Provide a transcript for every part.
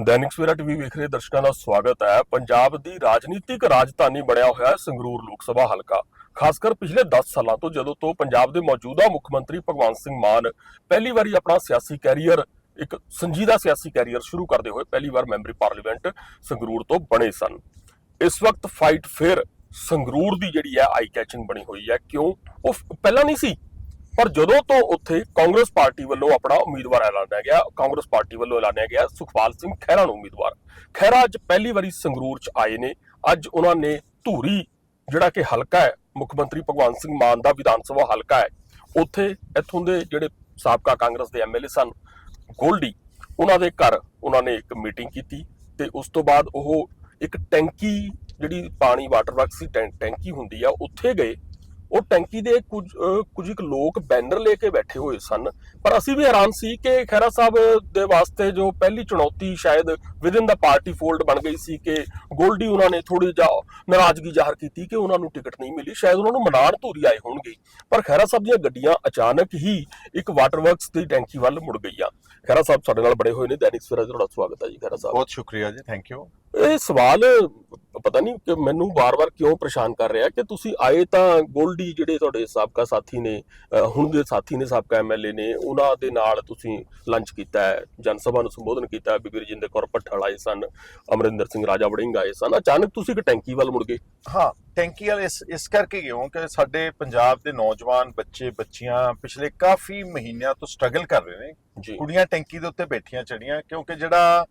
Dainik Savera TV ਵੇਖ ਰਹੇ ਦਰਸ਼ਕਾਂ ਦਾ ਸਵਾਗਤ ਹੈ। ਪੰਜਾਬ ਦੀ ਰਾਜਨੀਤਿਕ ਰਾਜਧਾਨੀ ਬਣਿਆ ਹੋਇਆ ਹੈ ਸੰਗਰੂਰ ਲੋਕ ਸਭਾ ਹਲਕਾ। ਖਾਸ ਕਰ ਪਿਛਲੇ 10 ਸਾਲਾਂ ਤੋਂ ਜਦੋਂ ਤੋਂ ਪੰਜਾਬ ਦੇ ਮੌਜੂਦਾ ਮੁੱਖ ਮੰਤਰੀ ਭਗਵੰਤ ਸਿੰਘ ਮਾਨ ਪਹਿਲੀ ਵਾਰੀ ਆਪਣਾ ਸਿਆਸੀ ਕੈਰੀਅਰ, ਇੱਕ ਸੰਜੀਦਾ ਸਿਆਸੀ ਕੈਰੀਅਰ ਸ਼ੁਰੂ ਕਰਦੇ ਹੋਏ ਪਹਿਲੀ ਵਾਰ ਮੈਂਬਰੀ ਪਾਰਲੀਮੈਂਟ ਸੰਗਰੂਰ ਤੋਂ ਬਣੇ ਸਨ। ਇਸ ਵਕਤ ਫਾਈਟ ਫੇਰ ਸੰਗਰੂਰ ਦੀ ਜਿਹੜੀ ਹੈ ਆਈ ਕੈਚਿੰਗ ਬਣੀ ਹੋਈ ਹੈ। ਕਿਉਂ? ਉਹ ਪਹਿਲਾਂ ਨਹੀਂ ਸੀ। ਪਰ ਜਦੋਂ ਤੋਂ ਉੱਥੇ ਕਾਂਗਰਸ ਪਾਰਟੀ ਵੱਲੋਂ ਆਪਣਾ ਉਮੀਦਵਾਰ ਐਲਾਨਿਆ ਗਿਆ, ਕਾਂਗਰਸ ਪਾਰਟੀ ਵੱਲੋਂ ਐਲਾਨਿਆ ਗਿਆ ਸੁਖਪਾਲ ਸਿੰਘ ਖਹਿਰਾ ਨੂੰ ਉਮੀਦਵਾਰ। ਖਹਿਰਾ ਅੱਜ ਪਹਿਲੀ ਵਾਰੀ ਸੰਗਰੂਰ 'ਚ ਆਏ ਨੇ। ਅੱਜ ਉਹਨਾਂ ਨੇ ਧੂਰੀ, ਜਿਹੜਾ ਕਿ ਹਲਕਾ ਹੈ, ਮੁੱਖ ਮੰਤਰੀ ਭਗਵੰਤ ਸਿੰਘ ਮਾਨ ਦਾ ਵਿਧਾਨ ਸਭਾ ਹਲਕਾ ਹੈ, ਉੱਥੇ ਇੱਥੋਂ ਦੇ ਜਿਹੜੇ ਸਾਬਕਾ ਕਾਂਗਰਸ ਦੇ ਐਮਐਲਏ ਸਨ, ਗੋਲਡੀ, ਉਹਨਾਂ ਦੇ ਘਰ ਉਹਨਾਂ ਨੇ ਇੱਕ ਮੀਟਿੰਗ ਕੀਤੀ ਤੇ ਉਸ ਤੋਂ ਬਾਅਦ ਉਹ ਇੱਕ ਟੈਂਕੀ ਜਿਹੜੀ ਪਾਣੀ ਵਾਟਰ ਵਰਕਸ ਦੀ ਟੈਂ- ਟੈਂਕੀ ਹੁੰਦੀ ਆ, ਉੱਥੇ ਗਏ ਉਹ ਟੈਂਕੀ ਦੇ ਕੁਝ ਕੁਝ ਇੱਕ ਲੋਕ ਬੈਨਰ ਲੈ ਕੇ ਬੈਠੇ ਹੋਏ ਸਨ। ਪਰ ਅਸੀਂ ਵੀ ਹੈਰਾਨ ਸੀ ਕਿ ਖੈਰਾ ਸਾਹਿਬ ਦੇ ਵਾਸਤੇ ਜੋ ਪਹਿਲੀ ਚੁਣੌਤੀ ਸ਼ਾਇਦ ਵਿਦਿਨ ਦਾ ਪਾਰਟੀ ਫੋਲਡ ਬਣ ਗਈ ਸੀ ਕਿ ਗੋਲਡੀ ਉਹਨਾਂ ਨੇ ਥੋੜੀ ਜਿਹਾ ਨਾਰਾਜ਼ਗੀ ਜ਼ਾਹਰ ਕੀਤੀ ਕਿ ਉਹਨਾਂ ਨੂੰ ਟਿਕਟ ਨਹੀਂ ਮਿਲੀ। ਸ਼ਾਇਦ ਉਹਨਾਂ ਨੂੰ ਮਨਾਣ ਧੂਰੀ ਆਏ ਹੋਣਗੇ। ਪਰ ਖੈਰਾ ਸਾਹਿਬ ਦੀਆਂ ਗੱਡੀਆਂ ਅਚਾਨਕ ਹੀ ਇੱਕ ਵਾਟਰ ਵਰਕਸ ਦੀ ਟੈਂਕੀ ਵੱਲ ਮੁੜ ਗਈਆਂ। ਖੈਰਾ ਸਾਹਿਬ ਸਾਡੇ ਨਾਲ ਬੜੇ ਹੋਏ ਨੇ। ਦੈਨਿਕ ਸਵੇਰਾ ਤੁਹਾਡਾ ਸਵਾਗਤ ਹੈ ਜੀ ਖੈਰਾ ਸਾਹਿਬ। ਬਹੁਤ ਸ਼ੁਕਰੀਆ ਜੀ। ਥੈਂਕ ਯੂ ਇਹ ਸਵਾਲ ਪਤਾ ਨਹੀਂ ਕਿ ਮੈਨੂੰ ਬਾਰ-ਬਾਰ ਕਿਉਂ ਪਰੇਸ਼ਾਨ ਕਰ ਰਿਹਾ ਕਿ ਤੁਸੀਂ ਆਏ ਤਾਂ ਗੋਲਡੀ ਜਿਹੜੇ ਤੁਹਾਡੇ ਸਾਬਕਾ ਸਾਥੀ ਨੇ ਹੁਣ ਦੇ ਸਾਥੀ ਨੇ ਸਾਬਕਾ ਐਮਐਲਏ ਨੇ ਉਹਨਾਂ ਦੇ ਨਾਲ ਤੁਸੀਂ ਲੰਚ ਕੀਤਾ ਹੈ ਜਨ ਸਭਾ ਨੂੰ ਸੰਬੋਧਨ ਕੀਤਾ ਹੈ ਬੀਬੀ ਰਜਿੰਦਰ ਕੌਰ ਭੱਠਲ ਆਏ ਸਨ ਅਮਰਿੰਦਰ ਸਿੰਘ ਰਾਜਾ ਵੜਿੰਗ ਆਏ ਸਨ। ਅਚਾਨਕ ਤੁਸੀਂ ਇੱਕ ਟੈਂਕੀ ਵੱਲ ਮੁੜ ਗਏ। ਹਾਂ ਟੈਂਕੀ ਵਾਲੇ ਇਸ ਇਸ ਕਰਕੇ ਕਿਉਂ ਕਿ ਸਾਡੇ ਪੰਜਾਬ ਦੇ ਨੌਜਵਾਨ ਬੱਚੇ ਬੱਚੀਆਂ ਪਿਛਲੇ ਕਾਫੀ ਮਹੀਨਿਆਂ ਤੋਂ ਸਟਰਗਲ ਕਰ ਰਹੇ ਨੇ। ਕੁੜੀਆਂ ਟੈਂਕੀ ਦੇ ਉੱਤੇ ਬੈਠੀਆਂ ਚੜੀਆਂ ਕਿਉਂਕਿ ਜਿਹੜਾ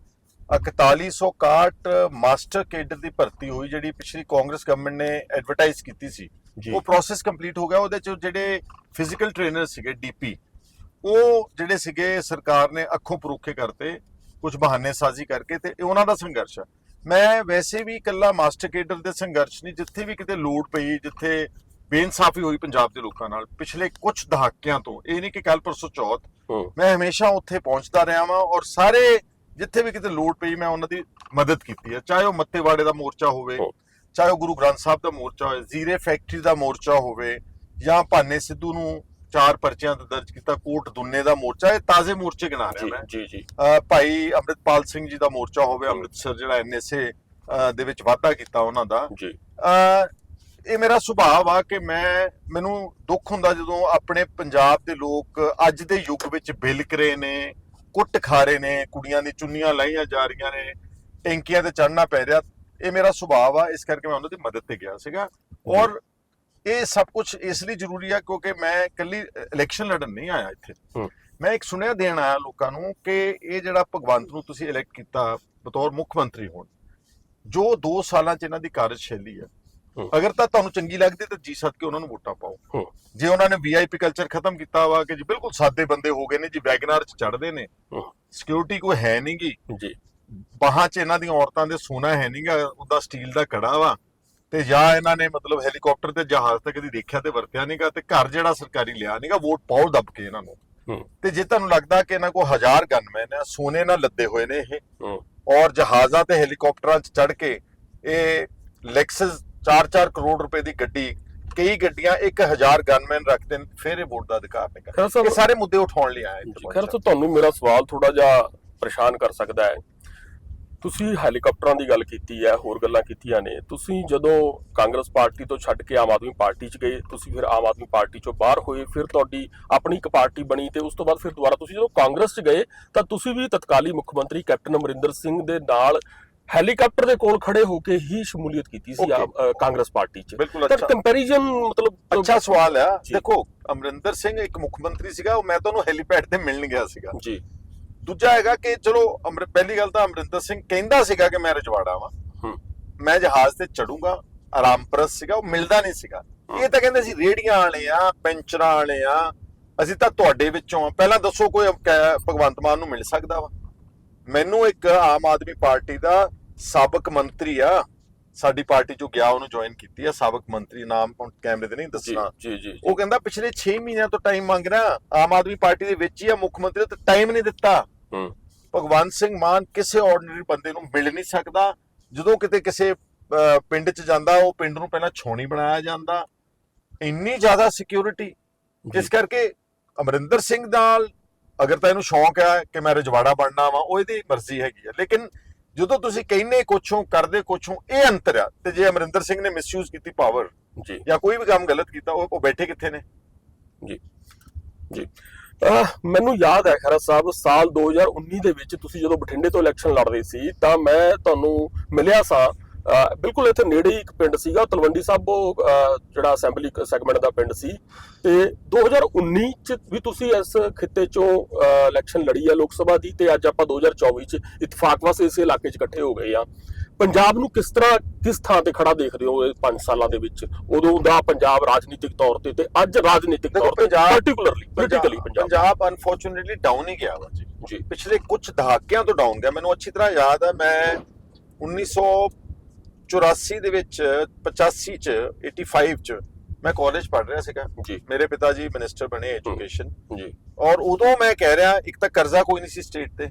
4161 ਮਾਸਟਰ ਕੇਡਰ ਦੀ ਭਰਤੀ ਹੋਈ ਜਿਹੜੀ ਪਿਛਲੀ ਕਾਂਗਰਸ ਗਵਰਨਮੈਂਟ ਨੇ ਐਡਵਰਟਾਈਜ਼ ਕੀਤੀ ਸੀ ਉਹ ਪ੍ਰੋਸੈਸ ਕੰਪਲੀਟ ਹੋ ਗਿਆ ਉਹਦੇ ਚ ਜਿਹੜੇ ਫਿਜ਼ੀਕਲ ਟ੍ਰੇਨਰ ਸੀਗੇ ਡੀਪੀ ਉਹ ਜਿਹੜੇ ਸੀਗੇ ਸਰਕਾਰ ਨੇ ਅੱਖੋਂ ਪਰੋਖੇ ਕਰਤੇ ਕੁਝ ਬਹਾਨੇ ਸਾਜ਼ੀ ਕਰਕੇ ਤੇ ਇਹ ਉਹਨਾਂ ਦਾ ਸੰਘਰਸ਼ ਹੈ ਮੈਂ ਵੈਸੇ ਵੀ ਇਕੱਲਾ ਮਾਸਟਰ ਕੇਡਰ ਦੇ ਸੰਘਰਸ਼ ਨਹੀਂ ਜਿੱਥੇ ਵੀ ਕਿਤੇ ਲੋੜ ਪਈ ਜਿੱਥੇ ਬੇਇਨਸਾਫੀ ਹੋਈ ਪੰਜਾਬ ਦੇ ਲੋਕਾਂ ਨਾਲ ਪਿਛਲੇ ਕੁਝ ਦਹਾਕਿਆਂ ਤੋਂ ਇਹ ਨਹੀਂ ਕਿ ਕੱਲ ਪਰਸੋਂ ਚੌਥ ਹੂੰ। ਮੈਂ ਹਮੇਸ਼ਾ ਉੱਥੇ ਪਹੁੰਚਦਾ ਰਿਹਾ ਵਾਂ ਔਰ ਸਾਰੇ ਜਿੱਥੇ ਵੀ ਕਿਤੇ ਲੋੜ ਪਈ ਮੈਂ ਉਹਨਾਂ ਦੀ ਮਦਦ ਕੀਤੀ ਹੈ ਚਾਹੇ ਉਹ ਮੱਤੇਵਾੜੇ ਦਾ ਮੋਰਚਾ ਹੋਵੇ ਹੂੰ। ਚਾਹੇ ਉਹ ਗੁਰੂ ਗ੍ਰੰਥ ਸਾਹਿਬ ਦਾ ਮੋਰਚਾ ਹੋਵੇ ਜ਼ੀਰੇ ਫੈਕਟਰੀ ਦਾ ਮੋਰਚਾ ਹੋਵੇ ਜਾਂ ਭਾਨੇ ਸਿੱਧੂ ਨੂੰ ਚਾਰ ਪਰਚਿਆਂ ਤੇ ਦਰਜ ਕੀਤਾ ਕੋਟ ਦੁੰਨੇ ਦਾ ਮੋਰਚਾ ਇਹ ਤਾਜ਼ੇ ਮੋਰਚੇ ਗਿਣਾ ਰਿਹਾ ਮੈਂ। ਜੀ ਜੀ। ਭਾਈ ਅੰਮ੍ਰਿਤਪਾਲ ਸਿੰਘ ਜੀ ਦਾ ਮੋਰਚਾ ਹੋਵੇ। ਅੰਮ੍ਰਿਤਸਰ ਜਿਹੜਾ ਐਨਐਸਏ ਦੇ ਵਿੱਚ ਵਾਧਾ ਕੀਤਾ ਉਹਨਾਂ ਦਾ। ਜੀ। ਇਹ ਮੇਰਾ ਸੁਭਾਅ ਆ ਕਿ ਮੈਂ ਮੈਨੂੰ ਦੁੱਖ ਹੁੰਦਾ ਜਦੋਂ ਆਪਣੇ ਪੰਜਾਬ ਦੇ ਲੋਕ ਅੱਜ ਦੇ ਯੁੱਗ ਵਿੱਚ ਬਿਲਕ ਰਹੇ ਨੇ ਕੁੱਟ ਖਾ ਰਹੇ ਨੇ ਕੁੜੀਆਂ ਦੀ ਚੁੰਨੀਆਂ ਲਾਈਆਂ ਜਾ ਰਹੀਆਂ ਨੇ ਟੈਂਕੀਆਂ ਤੇ ਚੜਨਾ ਪੈ ਰਿਹਾ ਇਹ ਮੇਰਾ ਸੁਭਾਅ ਆ ਇਸ ਕਰਕੇ ਮੈਂ ਉਹਨਾਂ ਦੀ ਮਦਦ ਤੇ ਗਿਆ ਸੀਗਾ ਔਰ ਇਹ ਸਭ ਕੁਝ ਇਸ ਲਈ ਜ਼ਰੂਰੀ ਆ ਕਿਉਂਕਿ ਮੈਂ ਇਕੱਲੀ ਇਲੈਕਸ਼ਨ ਲੜਨ ਨਹੀਂ ਆਇਆ ਇੱਥੇ। ਮੈਂ ਇੱਕ ਸੁਨੇਹਾ ਦੇਣ ਆਇਆ ਲੋਕਾਂ ਨੂੰ ਕਿ ਇਹ ਜਿਹੜਾ ਭਗਵੰਤ ਨੂੰ ਤੁਸੀਂ ਇਲੈਕਟ ਕੀਤਾ ਬਤੌਰ ਮੁੱਖ ਮੰਤਰੀ ਹੋਣ ਜੋ 2 ਸਾਲਾਂ ਚ ਇਹਨਾਂ ਦੀ ਕਾਰਜਸ਼ੈਲੀ ਹੈ ਹੂੰ। ਅਗਰ ਤਾਂ ਤੁਹਾਨੂੰ ਚੰਗੀ ਲੱਗਦੀ ਤਾਂ ਜੀ ਸੱਦ ਕੇ ਉਹਨਾਂ ਨੂੰ ਵੋਟਾਂ ਪਾਓ। ਜੇ ਉਹਨਾਂ ਨੇ ਵੀਆਈਪੀ ਕਲਚਰ ਖਤਮ ਕੀਤਾ ਵਾ ਕਿ ਜੀ ਬਿਲਕੁਲ ਸਾਦੇ ਬੰਦੇ ਹੋ ਗਏ ਨੇ ਜੀ ਵੈਗਨਾਰ ਚ ਚੜਦੇ ਨੇ। ਸਿਕਿਉਰਿਟੀ ਕੋਈ ਹੈ ਨਹੀਂਗੀ ਜੀ ਬਾਹਾਂ 'ਚ ਇਹਨਾਂ ਦੀਆਂ ਔਰਤਾਂ ਦੇ ਸੋਨਾ ਹੈ ਨਹੀਂਗਾ ਉਹਦਾ ਸਟੀਲ ਦਾ ਕੜਾ ਵਾ। ਤੇ ਜਾਂ ਇਹਨਾਂ ਨੇ ਮਤਲਬ ਹੈਲੀਕਾਪਟਰ ਤੇ ਜਹਾਜ਼ ਤੇ ਕਦੀ ਦੇਖਿਆ ਤੇ ਵਰਤਿਆ ਨਹੀਂਗਾ ਤੇ ਘਰ ਜਿਹੜਾ ਸਰਕਾਰੀ ਲਿਆ ਨਹੀਂਗਾ ਵੋਟ ਪਾਓ ਦੱਬ ਕੇ ਇਹਨਾਂ ਨੂੰ। ਤੇ ਜੇ ਤੁਹਾਨੂੰ ਲੱਗਦਾ ਕਿ ਇਹਨਾਂ ਕੋਲ ਹਜ਼ਾਰ ਗਨਮੈਨ ਆ ਸੋਨੇ ਨਾਲ ਲੱਦੇ ਹੋਏ ਨੇ ਇਹ ਔਰ ਜਹਾਜ਼ਾਂ ਤੇ ਹੈਲੀਕਾਪਟਰਾਂ 'ਚ ਚੜ ਕੇ ਇਹ ਲੈਕਸਸ 4-4 ਕਰੋੜ ਰੁਪਏ ਦੀ ਗੱਡੀ ਕਈ ਗੱਡੀਆਂ 1000 ਗਨਮੈਨ ਰੱਖਦੇ ਨੇ ਫਿਰ ਇਹ ਵੋਟ ਦਾ ਅਧਿਕਾਰ ਨਹੀਂ ਖੈਰ ਕਰਦੇ ਸਾਹਿਬ ਇਹ ਸਾਰੇ ਮੁੱਦੇ ਉਠਾਉਣ ਲਈ ਆਏ ਜੀ ਖੈਰ ਤੁਹਾਨੂੰ ਮੇਰਾ ਸਵਾਲ ਥੋੜਾ ਜਿਹਾ ਪਰੇਸ਼ਾਨ ਕਰ ਸਕਦਾ ਹੈ। ਤੁਸੀਂ ਹੈਲੀਕਾਪਟਰਾਂ ਦੀ ਗੱਲ ਕੀਤੀ ਹੈ ਹੋਰ ਗੱਲਾਂ ਕੀਤੀਆਂ ਨੇ। ਤੁਸੀਂ ਜਦੋਂ ਕਾਂਗਰਸ ਪਾਰਟੀ ਤੋਂ ਛੱਡ ਕੇ ਆਮ ਆਦਮੀ ਪਾਰਟੀ 'ਚ ਗਏ ਤੁਸੀਂ ਫਿਰ ਆਮ ਆਦਮੀ ਪਾਰਟੀ 'ਚੋਂ ਬਾਹਰ ਹੋਏ ਫਿਰ ਤੁਹਾਡੀ ਆਪਣੀ ਇੱਕ ਪਾਰਟੀ ਬਣੀ ਤੇ ਉਸ ਤੋਂ ਬਾਅਦ ਫਿਰ ਦੁਬਾਰਾ ਤੁਸੀਂ ਜਦੋਂ ਕਾਂਗਰਸ 'ਚ ਗਏ ਤਾਂ ਤੁਸੀਂ ਵੀ ਤਤਕਾਲੀ ਮੁੱਖ ਮੰਤਰੀ ਕੈਪਟਨ ਅਮਰਿੰਦਰ ਸਿੰਘ ਦੇ ਨਾਲ ਹੈਲੀਕਾਪਟਰ ਦੇ ਕੋਲ ਖੜੇ ਹੋ ਕੇ ਹੀ ਸ਼ਮੂਲੀਅਤ ਕੀਤੀ ਸੀ ਕਾਂਗਰਸ ਪਾਰਟੀ 'ਚ। ਤਾਂ ਕੰਪੈਰੀਜ਼ਨ ਮਤਲਬ ਅੱਛਾ ਸਵਾਲ ਆ। ਦੇਖੋ ਅਮਰਿੰਦਰ ਸਿੰਘ ਇੱਕ ਮੁੱਖ ਮੰਤਰੀ ਸੀਗਾ ਉਹ ਮੈਂ ਤੁਹਾਨੂੰ ਹੈਲੀਪੈਡ ਤੇ ਮਿਲਣ ਗਿਆ ਸੀਗਾ। ਜੀ। ਦੂਜਾ ਹੈਗਾ ਕਿ ਚਲੋ ਅਮਰ ਪਹਿਲੀ ਗੱਲ ਤਾਂ ਅਮਰਿੰਦਰ ਸਿੰਘ ਕਹਿੰਦਾ ਸੀਗਾ ਕਿ ਮੈਂ ਰਜਵਾੜਾ ਵਾਂ। ਹੂੰ। ਮੈਂ ਜਹਾਜ਼ ਤੇ ਚੜੂੰਗਾ ਆਰਾਮਪ੍ਰਸ ਸੀਗਾ ਉਹ ਮਿਲਦਾ ਨਹੀਂ ਸੀਗਾ। ਇਹ ਤਾਂ ਕਹਿੰਦੇ ਸੀ ਰੇੜੀਆਂ ਵਾਲੇ ਆ ਪੈਂਚਰਾਂ ਵਾਲੇ ਆ ਅਸੀਂ ਤਾਂ ਤੁਹਾਡੇ ਵਿੱਚੋਂ ਆ। ਪਹਿਲਾਂ ਦੱਸੋ ਕੋਈ ਕ- ਭਗਵੰਤ ਮਾਨ ਨੂੰ ਮਿਲ ਸਕਦਾ ਵਾ? ਮੈਨੂੰ ਇੱਕ ਆਮ ਆਦਮੀ ਪਾਰਟੀ ਦਾ ਸਾਬਕ ਮੰਤਰੀ ਆ ਸਾਡੀ ਪਾਰਟੀ ਚੋਂ ਗਿਆ ਉਹਨੂੰ ਜੁਆਇਨ ਕੀਤੀ ਆ ਸਾਬਕ ਮੰਤਰੀ ਨਾਮ ਹੁਣ ਕੈਮਰੇ ਤੇ ਨਹੀਂ ਦੱਸਣਾ। ਜੀ ਜੀ ਜੀ। ਉਹ ਕਹਿੰਦਾ ਪਿਛਲੇ 6 ਮਹੀਨਿਆਂ ਤੋਂ ਟਾਈਮ ਮੰਗ ਰਿਹਾ ਆਮ ਆਦਮੀ ਪਾਰਟੀ ਦੇ ਵਿੱਚ ਹੀ ਆ ਮੁੱਖ ਮੰਤਰੀ ਤੇ ਟਾਈਮ ਨਹੀਂ ਦਿੱਤਾ। ਹੂੰ। ਭਗਵੰਤ ਸਿੰਘ ਮਾਨ ਕਿਸੇ ਆਰਡੀਨਰੀ ਬੰਦੇ ਨੂੰ ਮਿਲ ਨਹੀਂ ਸਕਦਾ। ਜਦੋਂ ਕਿਤੇ ਕਿਸੇ ਪਿੰਡ 'ਚ ਜਾਂਦਾ ਉਹ ਪਿੰਡ ਨੂੰ ਪਹਿਲਾਂ ਛੋਣੀ ਬਣਾਇਆ ਜਾਂਦਾ। ਇੰਨੀ ਜ਼ਿਆਦਾ ਸਿਕਿਉਰਿਟੀ ਇਸ ਕਰਕੇ ਅਮਰਿੰਦਰ ਸਿੰਘ ਨਾਲ ਅਗਰ ਤਾਂ ਇਹਨੂੰ ਸ਼ੌਂਕ ਹੈ ਕਿ ਮੈਂ ਰਜਵਾੜਾ ਬਣਨਾ ਵਾ ਉਹ ਇਹਦੀ ਮਰਜ਼ੀ ਹੈਗੀ ਆ। ਲੇਕਿਨ ਜਦੋਂ ਤੁਸੀਂ ਕਹਿੰਨੇ ਕੁਛ ਕਰਦੇ ਕੁਛ ਇਹ ਅੰਤਰ ਆ। ਤੇ ਜੇ ਅਮਰਿੰਦਰ ਸਿੰਘ ਨੇ ਮਿਸਯੂਜ਼ ਕੀਤੀ ਪਾਵਰ ਜੀ। ਜਾਂ ਕੋਈ ਵੀ ਕੰਮ ਗਲਤ ਕੀਤਾ ਉਹ ਉਹ ਬੈਠੇ ਕਿੱਥੇ ਨੇ? ਜੀ। ਜੀ। ਮੈਨੂੰ ਯਾਦ ਹੈ ਖਰਾ ਸਾਹਿਬ ਸਾਲ 2019 ਦੇ ਵਿੱਚ ਤੁਸੀਂ ਜਦੋਂ ਬਠਿੰਡੇ ਤੋਂ ਇਲੈਕਸ਼ਨ ਲੜ ਰਹੇ ਸੀ ਤਾਂ ਮੈਂ ਤੁਹਾਨੂੰ ਮਿਲਿਆ ਸਾਂ ਬਿਲਕੁਲ ਇੱਥੇ ਨੇੜੇ ਹੀ ਇੱਕ ਪਿੰਡ ਸੀਗਾ ਤਲਵੰਡੀ ਸਾਬੋ ਅਹ ਜਿਹੜਾ ਅਸੈਂਬਲੀ ਸੈਗਮੈਂਟ ਦਾ ਪਿੰਡ ਸੀ। ਤੇ 2019 ਚ ਵੀ ਤੁਸੀਂ ਇਸ ਖਿੱਤੇ ਚੋਂ ਇਲੈਕਸ਼ਨ ਲੜੀ ਹੈ ਲੋਕ ਸਭਾ ਦੀ ਤੇ ਅੱਜ ਆਪਾਂ 2024 ਚ ਇਤਫਾਕ ਵਸ ਇਸੇ ਇਲਾਕੇ 'ਚ ਇਕੱਠੇ ਹੋ ਗਏ ਆ। ਪੰਜਾਬ ਨੂੰ ਕਿਸ ਤਰ੍ਹਾਂ ਕਿਸ ਥਾਂ ਤੇ ਖੜਾ ਦੇਖਦੇ ਹੋ ਇਹ 5 ਸਾਲਾਂ ਦੇ ਵਿੱਚ? ਉਦੋਂ ਦਾ ਪੰਜਾਬ ਰਾਜਨੀਤਿਕ ਤੌਰ ਤੇ ਤੇ ਅੱਜ ਰਾਜਨੀਤਿਕ ਤੌਰ ਤੇ Punjab- particularly politically Punjab Punjab. Unfortunately down ਹੀ ਗਿਆ ਵਾ। ਜੀ। ਜੀ ਪਿਛਲੇ ਕੁਝ ਦਹਾਕਿਆਂ ਤੋਂ ਡਾਊਨ ਗਿਆ। ਮੈਨੂੰ ਅੱਛੀ ਤਰ੍ਹਾਂ ਯਾਦ ਹੈ ਮੈਂ 1984 ਦੇ ਵਿੱਚ 85 ਚ 85 ਚ ਮੈਂ ਕਾਲਜ ਪੜ੍ਹ ਰਿਹਾ ਸੀਗਾ। ਜੀ। ਮੇਰੇ ਪਿਤਾ ਜੀ ਮਿਨਿਸਟਰ ਬਣੇ ਐਜੂਕੇਸ਼ਨ ਜੀ। ਔਰ ਉਦੋਂ ਮੈਂ ਕਹਿ ਰਿਹਾ ਇੱਕ ਤਾਂ ਕਰਜ਼ਾ ਕੋਈ ਨਹੀਂ ਸੀ ਸਟੇਟ ਤੇ।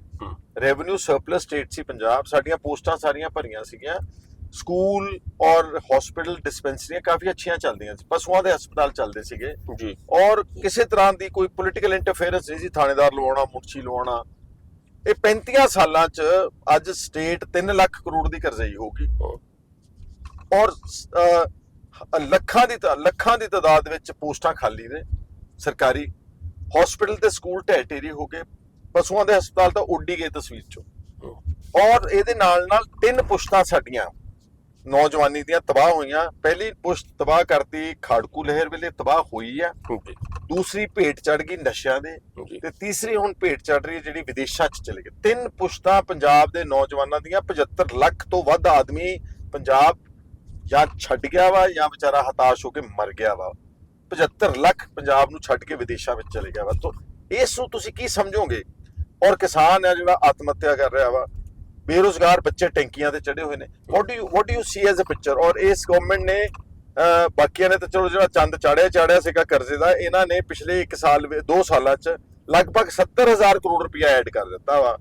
ਰੈਵਨਿਊ ਸਰਪਲਸ ਸਟੇਟ ਸੀ ਪੰਜਾਬ। ਸਾਡੀਆਂ ਪੋਸਟਾਂ ਸਾਰੀਆਂ ਭਰੀਆਂ ਸੀਗੀਆਂ। ਸਕੂਲ ਔਰ ਹਸਪੀਟਲ ਡਿਸਪੈਂਸਰੀਆਂ ਕਾਫੀ ਅੱਛੀਆਂ ਚੱਲਦੀਆਂ ਸੀ। ਪਸ਼ੂਆਂ ਦੇ ਹਸਪਤਾਲ ਚੱਲਦੇ ਸੀਗੇ। ਜੀ। ਔਰ ਕਿਸੇ ਤਰ੍ਹਾਂ ਦੀ ਕੋਈ ਪੋਲੀਟੀਕਲ ਇੰਟਰਫੇਰੈਂਸ ਨਹੀਂ ਸੀ। ਥਾਣੇਦਾਰ ਲਵਾਉਣਾ ਮੁਨਸ਼ੀ ਲਵਾਉਣਾ। ਇਹ 35 ਸਾਲਾਂ ਚ ਅੱਜ ਸਟੇਟ 3 ਲੱਖ ਕਰੋੜ ਦੀ ਕਰਜ਼ਈ ਹੋਗੀ। ਔਰ ਲੱਖਾਂ ਦੀ ਲੱਖਾਂ ਦੀ ਤਾਦਾਦ ਵਿੱਚ ਪੋਸਟਾਂ ਖਾਲੀ ਨੇ। ਸਰਕਾਰੀ ਹਸਪੀਟਲ ਤੇ ਸਕੂਲ ਢਹਿ ਢੇਰੀ ਹੋ ਗਏ ਪਸ਼ੂਆਂ ਦੇ ਹਸਪਤਾਲ ਤਾਂ ਉੱਡੀ ਗਏ ਤਸਵੀਰ ਚੋਂ। ਔਰ ਇਹਦੇ ਨਾਲ ਨਾਲ ਤਿੰਨ ਪੁਸ਼ਤਾਂ ਸਾਡੀਆਂ ਨੌਜਵਾਨੀ ਦੀਆਂ ਤਬਾਹ ਹੋਈਆਂ। ਪਹਿਲੀ ਪੁਸ਼ਤ ਤਬਾਹ ਕਰਤੀ ਖਾੜਕੂ ਲਹਿਰ ਵੇਲੇ ਤਬਾਹ ਹੋਈ ਆ। ਦੂਸਰੀ ਭੇਟ ਚੜ ਗਈ ਨਸ਼ਿਆਂ ਦੇ। ਤੇ ਤੀਸਰੀ ਹੁਣ ਭੇਟ ਚੜ ਰਹੀ ਹੈ ਜਿਹੜੀ ਵਿਦੇਸ਼ਾਂ 'ਚ ਚਲੇ ਗਈ। ਤਿੰਨ ਪੁਸ਼ਤਾਂ ਪੰਜਾਬ ਦੇ ਨੌਜਵਾਨਾਂ ਦੀਆਂ 75 ਲੱਖ ਤੋਂ ਵੱਧ ਆਦਮੀ ਪੰਜਾਬ ਜਾਂ ਛੱਡ ਗਿਆ ਵਾ ਜਾਂ ਵਿਚਾਰਾ ਹਤਾਸ਼ ਹੋ ਕੇ ਮਰ ਗਿਆ ਵਾ। 75 ਲੱਖ ਪੰਜਾਬ ਨੂੰ ਛੱਡ ਕੇ ਵਿਦੇਸ਼ਾਂ ਵਿੱਚ ਚਲੇ ਗਿਆ ਵਾ। ਤੋਂ ਇਸ ਨੂੰ ਤੁਸੀਂ ਕੀ ਸਮਝੋਗੇ? ਔਰ ਕਿਸਾਨ ਹੈ ਜਿਹੜਾ ਆਤਮ ਹੱਤਿਆ ਕਰ ਰਿਹਾ ਵਾ ਬੇਰੋਜ਼ਗਾਰ ਬੱਚੇ ਟੈਂਕੀਆਂ ਤੇ ਚੜੇ ਹੋਏ ਨੇ। What do you what do you see as a picture ਔਰ ਇਸ ਗਵਰਨਮੈਂਟ ਨੇ ਬਾਕੀਆਂ ਨੇ ਤਾਂ ਚਲੋ ਜਿਹੜਾ ਚੰਦ ਚਾੜਿਆ ਚਾੜਿਆ ਸੀਗਾ ਕਰਜ਼ੇ ਦਾ ਇਹਨਾਂ ਨੇ ਪਿਛਲੇ 1 ਸਾਲ 2 ਸਾਲਾਂ 'ਚ ਲਗਭਗ 70000 ਕਰੋੜ ਰੁਪਇਆ ਐਡ ਕਰ ਦਿੱਤਾ ਵਾ।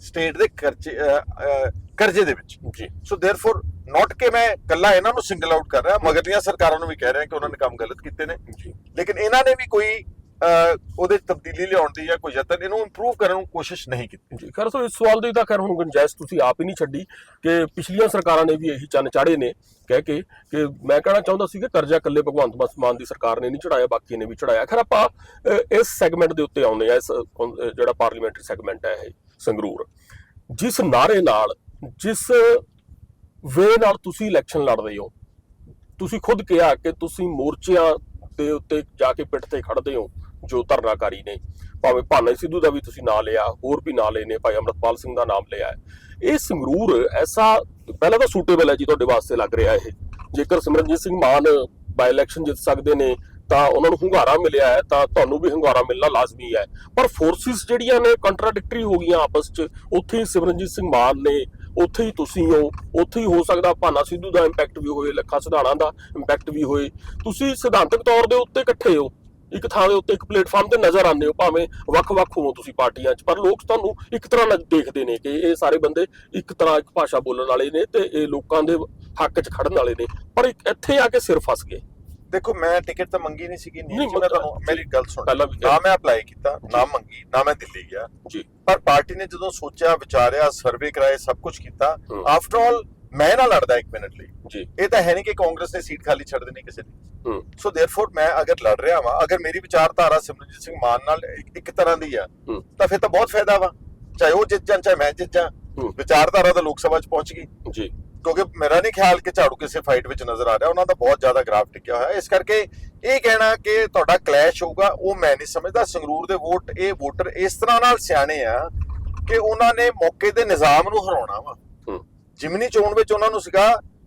ਸਟੇਟ ਦੇ ਅਹ, ਕਰਜ਼ੇ ਦੇ ਵਿੱਚ ਜੀ ਸੋ देयरफॉर ਨਾਟ ਕਿ ਮੈਂ ਕੱਲਾ ਇਹਨਾਂ ਨੂੰ ਸਿੰਗਲ ਆਊਟ ਕਰ ਰਿਹਾ ਮਗਰਲੀਆਂ ਸਰਕਾਰਾਂ ਨੂੰ ਵੀ ਕਹਿ ਰਿਹਾ ਕਿ ਉਹਨਾਂ ਨੇ ਕੰਮ ਗਲਤ ਕੀਤੇ ਨੇ ਜੀ ਲੇਕਿਨ ਇਹਨਾਂ ਨੇ ਵੀ ਕੋਈ ਅਹ, ਉਹਦੇ 'ਚ ਤਬਦੀਲੀ ਲਿਆਉਣ ਦੀ ਜਾਂ ਕੋਈ ਯਤਨ ਇਹਨੂੰ ਇੰਪਰੂਵ ਕਰਨ ਦੀ ਕੋਸ਼ਿਸ਼ ਨਹੀਂ ਕੀਤੀ ਜੀ ਖੈਰ ਸੋ ਇਸ ਸਵਾਲ ਦੀ ਤਾਂ ਖੈਰ ਹੁਣ ਗੁੰਜਾਇਸ਼ ਤੁਸੀਂ ਆਪ ਹੀ ਨਹੀਂ ਛੱਡੀ ਕਿ ਪਿਛਲੀਆਂ ਸਰਕਾਰਾਂ ਨੇ ਵੀ ਇਹੀ ਚੰਨ ਚਾੜੇ ਨੇ ਕਹਿ ਕੇ ਕਿ ਮੈਂ ਕਹਿਣਾ ਚਾਹੁੰਦਾ ਸੀ ਕਿ ਕਰਜ਼ਾ ਇਕੱਲੇ ਭਗਵੰਤ ਮਾਨ- ਮਾਨ ਦੀ ਸਰਕਾਰ ਨੇ ਨਹੀਂ ਚੜਾਇਆ ਬਾਕੀ ਨੇ ਵੀ ਚੜਾਇਆ ਖੈਰ ਆਪਾਂ ਅ, ਇਸ ਸੈਗਮੈਂਟ ਦੇ ਉੱਤੇ ਆਉਂਦੇ ਆ ਇਸ ਅ, ਅ, ਜਿਹੜਾ ਪਾਰਲੀਮੈਂਟਰੀ ਸੈਗਮੈਂਟ ਹੈ ਇਹ ਸੰਗਰੂਰ ਜਿਸ ਨਾਰੇ ਨਾਲ ਜਿਸ ਵੇ ਨਾਲ ਤੁਸੀਂ ਇਲੈਕਸ਼ਨ ਲੜ ਰਹੇ ਹੋ, ਤੁਸੀਂ ਖੁਦ ਕਿਹਾ ਕਿ ਤੁਸੀਂ ਮੋਰਚਿਆਂ ਦੇ ਉੱਤੇ ਜਾ ਕੇ ਪਿੱਠ ਤੇ ਖੜਦੇ ਹੋ, ਜੋ ਧਰਨਾਕਾਰੀ ਨੇ, ਭਾਵੇਂ ਭਾਨਾ ਸਿੱਧੂ ਦਾ ਵੀ ਤੁਸੀਂ ਨਾਂ ਲਿਆ, ਹੋਰ ਵੀ ਨਾਂ ਲਏ ਨੇ ਭਾਈ ਅਮਰਤਪਾਲ ਸਿੰਘ ਦਾ ਨਾਮ ਲਿਆ ਇਹ ਸੰਗਰੂਰ ਐਸਾ, ਪਹਿਲਾਂ ਤਾਂ ਸੂਟੇਬਲ ਹੈ ਜੀ ਤੁਹਾਡੇ ਵਾਸਤੇ ਲੱਗ ਰਿਹਾ ਇਹ। ਜੇਕਰ ਸਿਮਰਨਜੀਤ ਸਿੰਘ ਮਾਨ ਬਾਈ ਇਲੈਕਸ਼ਨ ਜਿੱਤ ਸਕਦੇ ਨੇ, ਤਾਂ ਉਹਨਾਂ ਨੂੰ ਹੁੰਗਾਰਾ ਮਿਲਿਆ ਹੈ, ਤਾਂ ਤੁਹਾਨੂੰ ਵੀ ਹੁੰਗਾਰਾ ਮਿਲਣਾ ਲਾਜ਼ਮੀ ਹੈ। ਪਰ ਫੋਰਸਿਸ ਜਿਹੜੀਆਂ ਨੇ ਕੰਟਰਾਡਿਕਟਰੀ ਹੋ ਗਈਆਂ ਆਪਸ 'ਚ, ਉੱਥੇ ਹੀ ਸਿਮਰਨਜੀਤ ਸਿੰਘ ਮਾਨ ਨੇ ਉੱਥੇ ਹੀ ਤੁਸੀਂ ਹੋ, ਉੱਥੇ ਹੀ ਹੋ ਸਕਦਾ ਭਾਨਾ ਸਿੱਧੂ ਦਾ ਇੰਪੈਕਟ ਵੀ ਹੋਏ ਲੱਖਾ ਸਿਧਾਣਾ ਦਾ ਇੰਪੈਕਟ ਵੀ ਹੋਏ। ਤੁਸੀਂ ਸਿਧਾਂਤਕ ਤੌਰ ਦੇ ਉੱਤੇ ਇਕੱਠੇ ਹੋ। ਇੱਕ ਥਾਂ ਦੇ ਉੱਤੇ ਇੱਕ ਪਲੇਟਫਾਰਮ ਤੇ ਨਜ਼ਰ ਆਉਂਦੇ ਹੋ, ਭਾਵੇਂ ਵੱਖ-ਵੱਖ ਹੋ ਤੁਸੀਂ ਪਾਰਟੀਆਂ 'ਚ, ਪਰ ਲੋਕ ਤੁਹਾਨੂੰ ਇੱਕ ਤਰ੍ਹਾਂ ਨਾਲ ਦੇਖਦੇ ਨੇ ਕਿ ਇਹ ਸਾਰੇ ਬੰਦੇ ਇੱਕ ਤਰ੍ਹਾਂ ਇੱਕ ਭਾਸ਼ਾ ਬੋਲਣ ਵਾਲੇ ਨੇ ਤੇ ਇਹ ਲੋਕਾਂ ਦੇ ਹੱਕ 'ਚ ਖੜਨ ਵਾਲੇ ਨੇ। ਪਰ ਇੱਥੇ ਆ ਕੇ ਸਿਰ ਫਸ ਗਏ। ਦੇਖੋ ਮੈਂ ਟਿਕਟ ਤਾਂ ਮੰਗੀ ਨਹੀਂ ਸੀਗੀ ਨਹੀਂ ਮੈਂ ਤੁਹਾਨੂੰ ਮੇਰੀ ਗੱਲ ਸੁਣ। ਨਾ ਮੈਂ ਅਪਲਾਈ ਕੀਤਾ ਨਾ ਮੰਗੀ ਨਾ ਮੈਂ ਦਿੱਲੀ ਗਿਆ। ਜੀ। ਪਰ ਪਾਰਟੀ ਨੇ ਜਦੋਂ ਸੋਚਿਆ ਵਿਚਾਰਿਆ ਸਰਵੇ ਕਰਾਏ ਸਭ ਕੁਝ ਕੀਤਾ ਆਫਟਰ ਆਲ ਮੈਂ ਨਾ ਲੜਦਾ 1 ਮਿੰਟ ਲਈ। ਇਹ ਤਾਂ ਹੈ ਨਹੀਂ ਕਿ ਕਾਂਗਰਸ ਨੇ ਸੀਟ ਖਾਲੀ ਛੱਡ ਦੇਣੀ ਕਿਸੇ ਦੀ। ਸੋ ਥੈਰਫੋਰ ਮੈਂ ਅਗਰ ਲੜ ਰਿਹਾ ਵਾਂ ਅਗਰ ਮੇਰੀ ਵਿਚਾਰਧਾਰਾ ਸਿਮਰਜੀਤ ਸਿੰਘ ਮਾਨ ਨਾਲ ਇੱਕ ਤਰ੍ਹਾਂ ਦੀ ਆ ਤਾਂ ਫਿਰ ਤਾਂ ਬਹੁਤ ਫਾਇਦਾ ਵਾ। ਚਾਹੇ ਉਹ ਜਿੱਤ ਜਾਂ ਚਾਹੇ ਮੈਂ ਜਿੱਤ ਜਾ। ਵਿਚਾਰਧਾਰਾ ਤਾਂ ਲੋਕ ਸਭਾ 'ਚ ਪਹੁੰਚ ਗਈ। ਜੀ। ਕਿਉਂਕਿ ਮੇਰਾ ਨਹੀਂ ਖਿਆਲ ਕਿ ਝਾੜੂ ਕਿਸੇ ਫਾਈਟ ਵਿੱਚ ਨਜ਼ਰ ਆ ਰਿਹਾ ਉਹਨਾਂ ਦਾ ਬਹੁਤ ਜ਼ਿਆਦਾ ਗ੍ਰਾਫ ਟਿਕਿਆ ਹੋਇਆ ਇਸ ਕਰਕੇ ਇਹ ਕਹਿਣਾ ਕਿ ਤੁਹਾਡਾ ਕਲੈਸ਼ ਹੋਊਗਾ ਉਹ ਮੈਂ ਨਹੀਂ ਸਮਝਦਾ। ਸੰਗਰੂਰ ਦੇ ਵੋਟ ਇਹ ਵੋਟਰ ਇਸ ਤਰ੍ਹਾਂ ਨਾਲ ਸਿਆਣੇ ਆ ਕਿ ਉਹਨਾਂ ਨੇ ਮੌਕੇ ਦੇ ਨਿਜ਼ਾਮ ਨੂੰ ਹਰਾਉਣਾ ਵਾ। ਜਿਮਨੀ ਚੋਣ ਵਿੱਚ ਉਹਨਾਂ ਨੂੰ ਸੀਗਾ